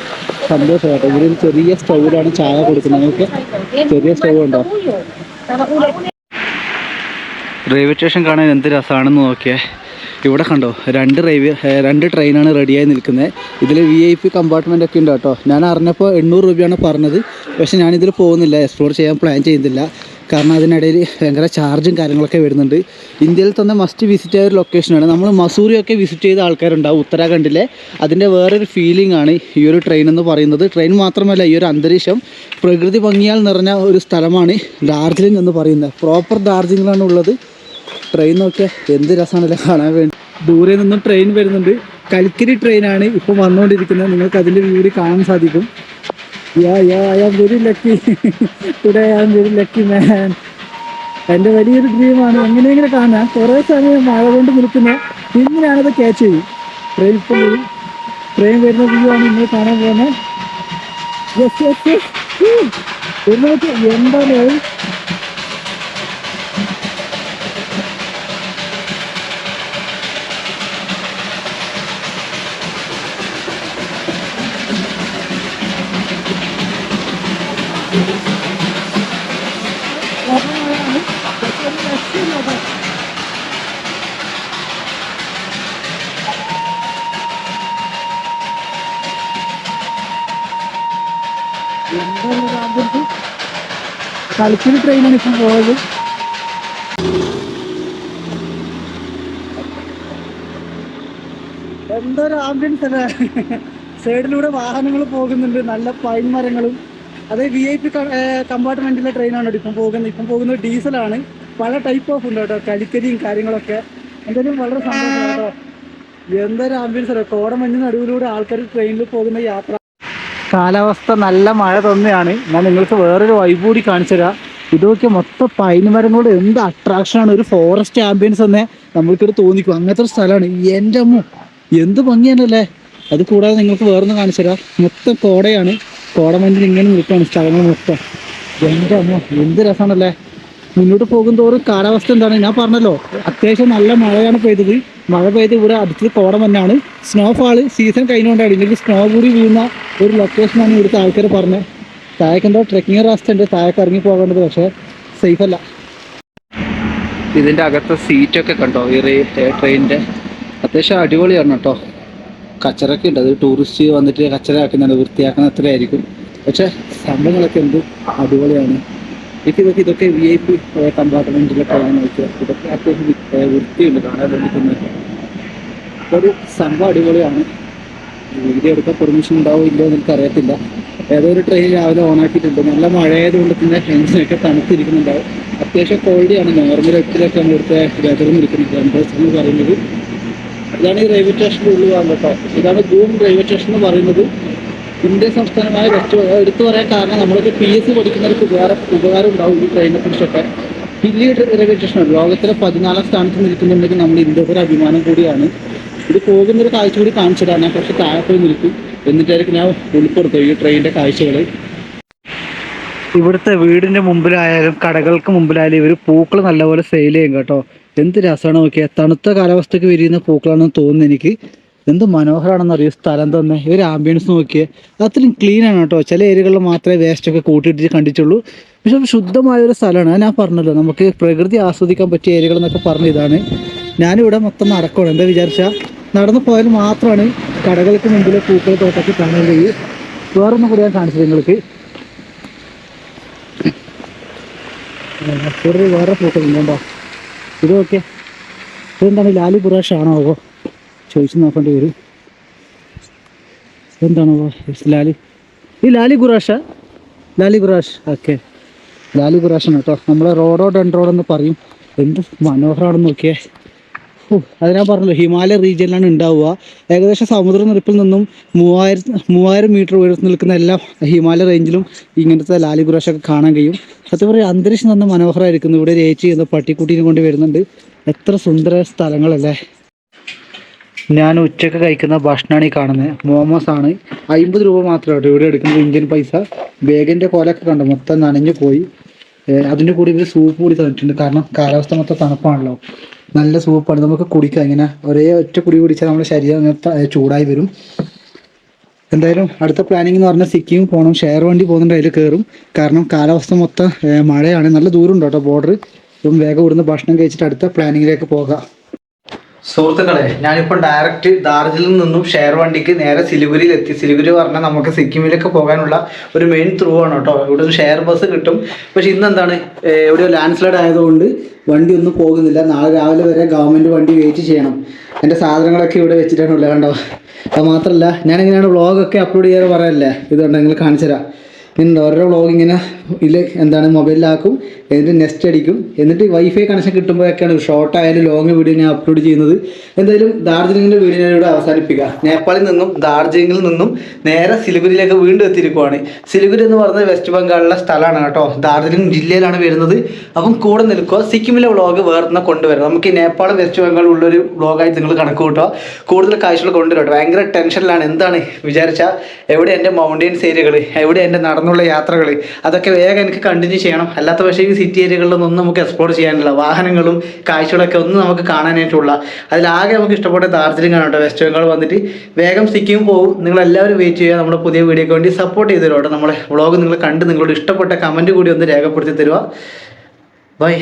സന്തോഷമായിട്ട് ഒരു ചെറിയ സ്റ്റൗവിലാണ് ചായ കൊടുക്കുന്നത്. നിങ്ങൾക്ക് ചെറിയ സ്റ്റൗ ഉണ്ടോ? റെയിൽവേ സ്റ്റേഷൻ കാണാൻ എന്ത് രസമാണെന്ന് നോക്കിയേ. ഇവിടെ കണ്ടോ രണ്ട് റെയിൽവേ രണ്ട് ട്രെയിനാണ് റെഡിയായി നിൽക്കുന്നത് ഇതിൽ വി ഐ പി കമ്പാർട്ട്മെന്റ് ഒക്കെ ഉണ്ട് കേട്ടോ. ഞാൻ അറിഞ്ഞപ്പോൾ എണ്ണൂറ് രൂപയാണ് പറഞ്ഞത്. പക്ഷേ ഞാനിതിൽ പോകുന്നില്ല എക്സ്പ്ലോർ ചെയ്യാൻ പ്ലാൻ ചെയ്യുന്നില്ല. കാരണം അതിനിടയിൽ ഭയങ്കര ചാർജും കാര്യങ്ങളൊക്കെ വരുന്നുണ്ട്. ഇന്ത്യയിൽ തന്നെ മസ്റ്റ് വിസിറ്റ് ആയ ഒരു ലൊക്കേഷനാണ് നമ്മൾ മസൂറിയൊക്കെ വിസിറ്റ് ചെയ്ത ആൾക്കാരുണ്ടാവും ഉത്തരാഖണ്ഡിലെ. അതിന്റെ വേറൊരു ഫീലിംഗ് ആണ് ഈ ഒരു ട്രെയിൻ എന്ന് പറയുന്നത്. ട്രെയിൻ മാത്രമല്ല ഈ ഒരു അന്തരീക്ഷം പ്രകൃതി ഭംഗിയാൽ നിറഞ്ഞ ഒരു സ്ഥലമാണ് ഡാർജിലിംഗ് എന്ന് പറയുന്നത്. പ്രോപ്പർ ഡാർജിലിംഗിലാണ് ഉള്ളത്. ട്രെയിൻ നോക്കിയാൽ എന്ത് രസമാണല്ലേ കാണാൻ വേണ്ടി. ദൂരെ നിന്നും ട്രെയിൻ വരുന്നുണ്ട്. കൽക്കരി ട്രെയിനാണ് ഇപ്പം വന്നുകൊണ്ടിരിക്കുന്നത്. നിങ്ങൾക്ക് അതിന്റെ വീട് കാണാൻ സാധിക്കും. Yeah yeah I am very lucky today I am very lucky man എന്റെ വലിയൊരു ഡ്രീമാണ് എങ്ങനെയെങ്കിലും കാണാൻ കുറേ സമയം മഴ കൊണ്ട് നിൽക്കുന്ന ഇങ്ങനെയാണത് ക്യാച്ച് ചെയ്യും. ട്രെയിൻ ഇപ്പം വരും. ട്രെയിൻ വരുന്ന വ്യൂ ആണ് നിങ്ങൾ കാണാൻ പോകുന്നത്. യെസ് നോക്കി കളിക്കുന്ന ട്രെയിനാണ് ഇപ്പം പോയത്. എന്തൊരു ആംബിയൻസ് അല്ലേ? സൈഡിലൂടെ വാഹനങ്ങൾ പോകുന്നുണ്ട് നല്ല പൈൻ മരങ്ങളും. അതേ വി ഐ പി കമ്പാർട്ട്മെന്റിലെ ട്രെയിനാണ് ഇപ്പം പോകുന്നത്. ഇപ്പം പോകുന്നത് ഡീസലാണ് പല ടൈപ്പ് ഓഫ് ഉണ്ട് കേട്ടോ. കരിക്കരിയും കാര്യങ്ങളൊക്കെ. എന്തായാലും വളരെ സന്തോഷം കേട്ടോ. എന്തൊരു ആംബിയൻസ് അല്ലേ? കോടമഞ്ഞ് നടുവിലൂടെ ആൾക്കാർ ട്രെയിനിൽ പോകുന്ന യാത്ര. കാലാവസ്ഥ നല്ല മഴ തന്നെയാണ്. ഞാൻ നിങ്ങൾക്ക് വേറൊരു വൈബ് കൂടി കാണിച്ചു തരാം. ഇതൊക്കെ മൊത്തം പൈൻ മരങ്ങളുടെ എന്ത് അട്രാക്ഷനാണ് ഒരു ഫോറസ്റ്റ് ആംബിയൻസ് തന്നെ നമ്മൾക്കിത് തോന്നിക്കും. അങ്ങനത്തെ ഒരു സ്ഥലമാണ്. എന്റെ അമ്മ എന്ത് ഭംഗിയാണല്ലേ അത് കൂടാതെ നിങ്ങൾക്ക് വേറൊന്ന് കാണിച്ചു തരാം. മൊത്തം കോടയാണ്. കോടമഞ്ഞിൽ ഇങ്ങനെ നിൽക്കുകയാണ് സ്ഥലങ്ങൾ മൊത്തം. എന്റെ അമ്മ എന്ത് രസമാണല്ലേ? മുന്നോട്ട് പോകും തോറും കാലാവസ്ഥ എന്താണ്? ഞാൻ പറഞ്ഞല്ലോ അത്യാവശ്യം നല്ല മഴയാണ് പെയ്തത്. മഴ പെയ്ത് ഇവിടെ അടുത്ത് തന്നെയാണ്. സ്നോഫാൾ സീസൺ കഴിഞ്ഞുകൊണ്ടാണ് ഇല്ലെങ്കിൽ സ്നോ കൂടി വീഴുന്ന ഒരു ലൊക്കേഷനാണ് ഇവിടുത്തെ ആൾക്കാർ പറഞ്ഞത്. താഴേക്ക് എന്തോ ട്രെക്കിംഗ് റാസ്റ്റ് ഉണ്ട് താഴേക്ക് ഇറങ്ങി പോകേണ്ടത് പക്ഷേ സേഫ് അല്ല. ഇതിന്റെ അകത്തെ സീറ്റൊക്കെ കണ്ടോ? ഈ ട്രെയിനിന്റെ അത്യാവശ്യം അടിപൊളിയാണ് കേട്ടോ. കച്ചറൊക്കെ ഉണ്ട്. അത് ടൂറിസ്റ്റ് വന്നിട്ട് കച്ചറ ആക്കുന്നുണ്ട് വൃത്തിയാക്കുന്ന അത്രയായിരിക്കും. പക്ഷെ സംഭവങ്ങളൊക്കെ എന്ത്? അടിപൊളിയാണ്. എനിക്ക് ഇതൊക്കെ ഇതൊക്കെ വി ഐ പി കമ്പാർട്ട്മെന്റിലെ ട്രെയിൻ നോക്കിയാൽ ഇതൊക്കെ അത്യാവശ്യം വൃത്തിയുണ്ട് കാണാൻ വേണ്ടിയിട്ട് ഒരു സംഭവം അടിപൊളിയാണ്. വീഡിയോ എടുക്കാൻ പെർമിഷൻ ഉണ്ടാവോ ഇല്ലയോ എന്ന് എനിക്കറിയത്തില്ല. ഏതോ ഒരു ട്രെയിൻ രാവിലെ ഓൺ ആക്കിയിട്ടുണ്ട്. നല്ല മഴയായതുകൊണ്ട് തന്നെ എഞ്ചിനൊക്കെ തണുത്തിരിക്കുന്നുണ്ടാവും. അത്യാവശ്യം ക്വാളിറ്റിയാണ് നോർമൽ എട്ടിലൊക്കെ ഇവിടുത്തെ ഇരിക്കുന്നത് ജനറേഷൻ എന്ന് പറയുന്നത്. ഇതാണ് ഈ റെയിൽവേ സ്റ്റേഷന്റെ ഉള്ളിൽ വന്നിട്ടോ ഇതാണ് ഗൂം റെയിൽവേ സ്റ്റേഷൻ എന്ന് പറയുന്നത്. ഇന്ത്യൻ സംസ്ഥാനമായ വെസ്റ്റ് എടുത്തു പറയാൻ കാരണം നമ്മളൊക്കെ പി എസ് സി പഠിക്കുന്നവർക്ക് ഉപകാരം ഉപകാരം ഉണ്ടാവും ഈ ട്രെയിനെ കുറിച്ചൊക്കെ. പിന്നീട് റെയിൽവേ ലോകത്തിലെ പതിനാലാം സ്ഥാനത്ത് നിൽക്കുന്നുണ്ടെങ്കിൽ നമ്മൾ ഇന്ത്യയുടെ ഒരു അഭിമാനം കൂടിയാണ്. ഇത് പോകുന്ന ഒരു കാഴ്ച കൂടി കാണിച്ചു ഞാൻ കുറച്ച് താഴെ പോയി നിൽക്കും. എന്നിട്ടായിരിക്കും ഞാൻ ഉൾപ്പെടുത്തും ഈ ട്രെയിനിന്റെ കാഴ്ചകൾ ഇവിടുത്തെ വീടിന്റെ മുമ്പിലായാലും കടകൾക്ക് മുമ്പിലായാലും ഇവർ പൂക്കൾ നല്ലപോലെ സെയിൽ ചെയ്യും കേട്ടോ. എന്ത് രസമാണ് നോക്കിയാൽ തണുത്ത കാലാവസ്ഥക്ക് വിരിയുന്ന പൂക്കളാണെന്ന് തോന്നുന്നു എനിക്ക്. എന്ത് മനോഹരമാണെന്ന് അറിയോ സ്ഥലം തന്നെ? ഇവർ ആംബിയൻസ് നോക്കിയേ. അത്രയും ക്ലീൻ ആണ് കേട്ടോ. ചില ഏരിയകളിൽ മാത്രമേ വേസ്റ്റ് ഒക്കെ കൂട്ടിയിട്ട് കണ്ടിട്ടുള്ളൂ. പക്ഷെ ശുദ്ധമായ ഒരു സ്ഥലമാണ്. ഞാൻ പറഞ്ഞല്ലോ നമുക്ക് പ്രകൃതി ആസ്വദിക്കാൻ പറ്റിയ ഏരിയകൾ എന്നൊക്കെ പറഞ്ഞ ഇതാണ്. ഞാനിവിടെ മൊത്തം നടക്കണം എന്താ വിചാരിച്ചാൽ നടന്നു പോയാൽ മാത്രമാണ് കടകൾക്ക് മുമ്പിലെ പൂക്കൾ തോട്ടത്തിൽ കാണാൻ കഴിയും. വേറൊന്നും കൂടി ഞാൻ കാണിച്ചത് നിങ്ങൾക്ക്. ഒരു വേറെ ഫോട്ടോ ഉണ്ടോ ഇത് ഓക്കെ ഇതെന്താണ്? ലാലി പുറാഷാണോ? ചോദിച്ചു നോക്കേണ്ടി വരും. എന്താണ് ലാലി? ഈ ലാലി ഗുറാഷ ലാലി ഗുറാഷ് ഓക്കെ. ലാലി ഗുറാഷാണ് കേട്ടോ. നമ്മളെ റോഡോ ഡെൻഡ്രോഡെന്ന് പറയും. എന്ത് മനോഹരമാണെന്ന് നോക്കിയേ. ഓ അത് ഞാൻ പറഞ്ഞല്ലോ ഹിമാലയ റീജിയനിലാണ് ഉണ്ടാവുക. ഏകദേശം സമുദ്രനിരപ്പിൽ നിന്നും മൂവായിരം മൂവായിരം മീറ്റർ ഉയരത്തിൽ നിൽക്കുന്ന എല്ലാ ഹിമാലയ റേഞ്ചിലും ഇങ്ങനത്തെ ലാലി ഖുറാഷൊക്കെ കാണാൻ കഴിയും. സത്യം പറയുക അന്തരീക്ഷം തന്നെ മനോഹരമായിരിക്കുന്നു ഇവിടെ ഒരു ഏച്ചി ചെയ്യുന്ന പട്ടിക്കുട്ടീനെ കൊണ്ട് വരുന്നുണ്ട്. എത്ര സുന്ദര സ്ഥലങ്ങളല്ലേ. ഞാൻ ഉച്ചയ്ക്ക് കഴിക്കുന്ന ഭക്ഷണമാണ് ഈ കാണുന്നത് മോമോസ് ആണ് അമ്പത് രൂപ മാത്രമേ കേട്ടോ ഇവിടെ എടുക്കുന്നത്. ഇന്ത്യൻ പൈസ. ബേഗിന്റെ കോലൊക്കെ കണ്ടു? മൊത്തം നനഞ്ഞു പോയി. അതിന്റെ കൂടി ഇവർ സൂപ്പ് കൂടി തന്നിട്ടുണ്ട്. കാരണം കാലാവസ്ഥ മൊത്തം തണുപ്പാണല്ലോ. നല്ല സൂപ്പാണ്. നമുക്ക് കുടിക്കാം. ഇങ്ങനെ ഒരേ ഒറ്റ കുടി കുടിച്ചാൽ നമ്മുടെ ശരീരം ചൂടായി വരും. എന്തായാലും അടുത്ത പ്ലാനിങ് എന്ന് പറഞ്ഞാൽ സിക്കിം പോകണം ഷെയർ വണ്ടി പോകുന്നുണ്ട്. അതിൽ കയറും കാരണം കാലാവസ്ഥ മൊത്തം മഴയാണ്. നല്ല ദൂരം ഉണ്ട് കേട്ടോ ബോർഡർ ഇപ്പം വേഗം ഇവിടുന്ന് ഭക്ഷണം കഴിച്ചിട്ട് അടുത്ത പ്ലാനിങ്ങിലേക്ക് പോകാം. സുഹൃത്തുക്കളെ ഞാനിപ്പോൾ ഡയറക്റ്റ് ദാർജിലിൽ നിന്നും ഷെയർ വണ്ടിക്ക് നേരെ സിലിഗുരിയിൽ എത്തി. സിലിഗുരി പറഞ്ഞാൽ നമുക്ക് സിക്കിമിലൊക്കെ പോകാനുള്ള ഒരു മെയിൻ ത്രൂ ആണ് കേട്ടോ. ഇവിടെ ഒരു ഷെയർ ബസ് കിട്ടും. പക്ഷെ ഇന്ന് എന്താണ് ഇവിടെ ലാൻഡ് സ്ലൈഡ് ആയതുകൊണ്ട് വണ്ടി ഒന്നും പോകുന്നില്ല. നാളെ രാവിലെ വരെ ഗവൺമെന്റ് വണ്ടി വെയിറ്റ് ചെയ്യണം. എന്റെ സാധനങ്ങളൊക്കെ ഇവിടെ വെച്ചിട്ടാണ് ഉള്ളത് കണ്ടോ? അത് മാത്രമല്ല ഞാനിങ്ങനെയാണ് വ്ളോഗൊക്കെ അപ്ലോഡ് ചെയ്യാറ് പറയല്ലേ ഇതുകൊണ്ട് നിങ്ങൾ കാണിച്ചു തരാം ഇങ്ങനെ ഓരോ വ്ളോഗ് ഇങ്ങനെ ഇതിൽ എന്താണ്? മൊബൈലിലാക്കും എന്നിട്ട് നെസ്റ്റ് അടിക്കും. എന്നിട്ട് വൈഫൈ കണക്ഷൻ കിട്ടുമ്പോഴൊക്കെയാണ് ഷോർട്ട് ആയാലും ലോങ് വീഡിയോ ഞാൻ അപ്ലോഡ് ചെയ്യുന്നത്. എന്തായാലും ഡാർജിലിംഗിന്റെ വീഡിയോ ഞാൻ ഇവിടെ അവസാനിപ്പിക്കുക നേപ്പാളിൽ നിന്നും ഡാർജിലിംഗിൽ നിന്നും നേരെ സിലിഗുരിയിലേക്ക് വീണ്ടും എത്തിയിരിക്കുവാണ്. സിലിഗുരി എന്ന് പറയുന്നത് വെസ്റ്റ് ബംഗാളിലെ സ്ഥലമാണ് കേട്ടോ. ഡാർജിലിംഗ് ജില്ലയിലാണ് വരുന്നത്. അപ്പം കൂടെ നിൽക്കുക. സിക്കിമിലെ വ്ളോഗ് വേറെ കൊണ്ടുവരാം. നമുക്ക് നേപ്പാൾ വെസ്റ്റ് ബംഗാൾ ഉള്ളൊരു വ്ളോഗായി നിങ്ങൾ കണക്ക് കൂട്ടുക. കൂടുതൽ കാഴ്ചകൾ കൊണ്ടുവരട്ടെ ഭയങ്കര ടെൻഷനിലാണ് എന്താണ്? വിചാരിച്ചാൽ എവിടെ എന്റെ മൗണ്ടെയിൻസ് ഏരിയകൾ എവിടെ എന്റെ നടന്നുള്ള യാത്രകൾ അതൊക്കെ വേഗം എനിക്ക് കണ്ടിന്യൂ ചെയ്യണം. അല്ലാത്ത പക്ഷേ ഈ സിറ്റി ഏരിയകളിലൊന്നും നമുക്ക് എക്സ്പ്ലോർ ചെയ്യാനില്ല. വാഹനങ്ങളും കാഴ്ചകളൊക്കെ ഒന്നും നമുക്ക് കാണാനായിട്ടുള്ള. അതിലാകെ നമുക്ക് ഇഷ്ടപ്പെട്ട ഡാർജിലിംഗ് ആണ് കേട്ടോ. വെസ്റ്റ് ബംഗാൾ വന്നിട്ട് വേഗം സിക്കിം പോകും നിങ്ങൾ എല്ലാവരും വെയിറ്റ് ചെയ്യുക. നമ്മുടെ പുതിയ വീഡിയോക്ക് വേണ്ടി സപ്പോർട്ട് ചെയ്ത് തരുമോ നമ്മുടെ വ്ളോഗ് നിങ്ങൾ കണ്ട് നിങ്ങളോട് ഇഷ്ടപ്പെട്ട കമന്റ് കൂടി ഒന്ന് രേഖപ്പെടുത്തി തരുക. ബൈ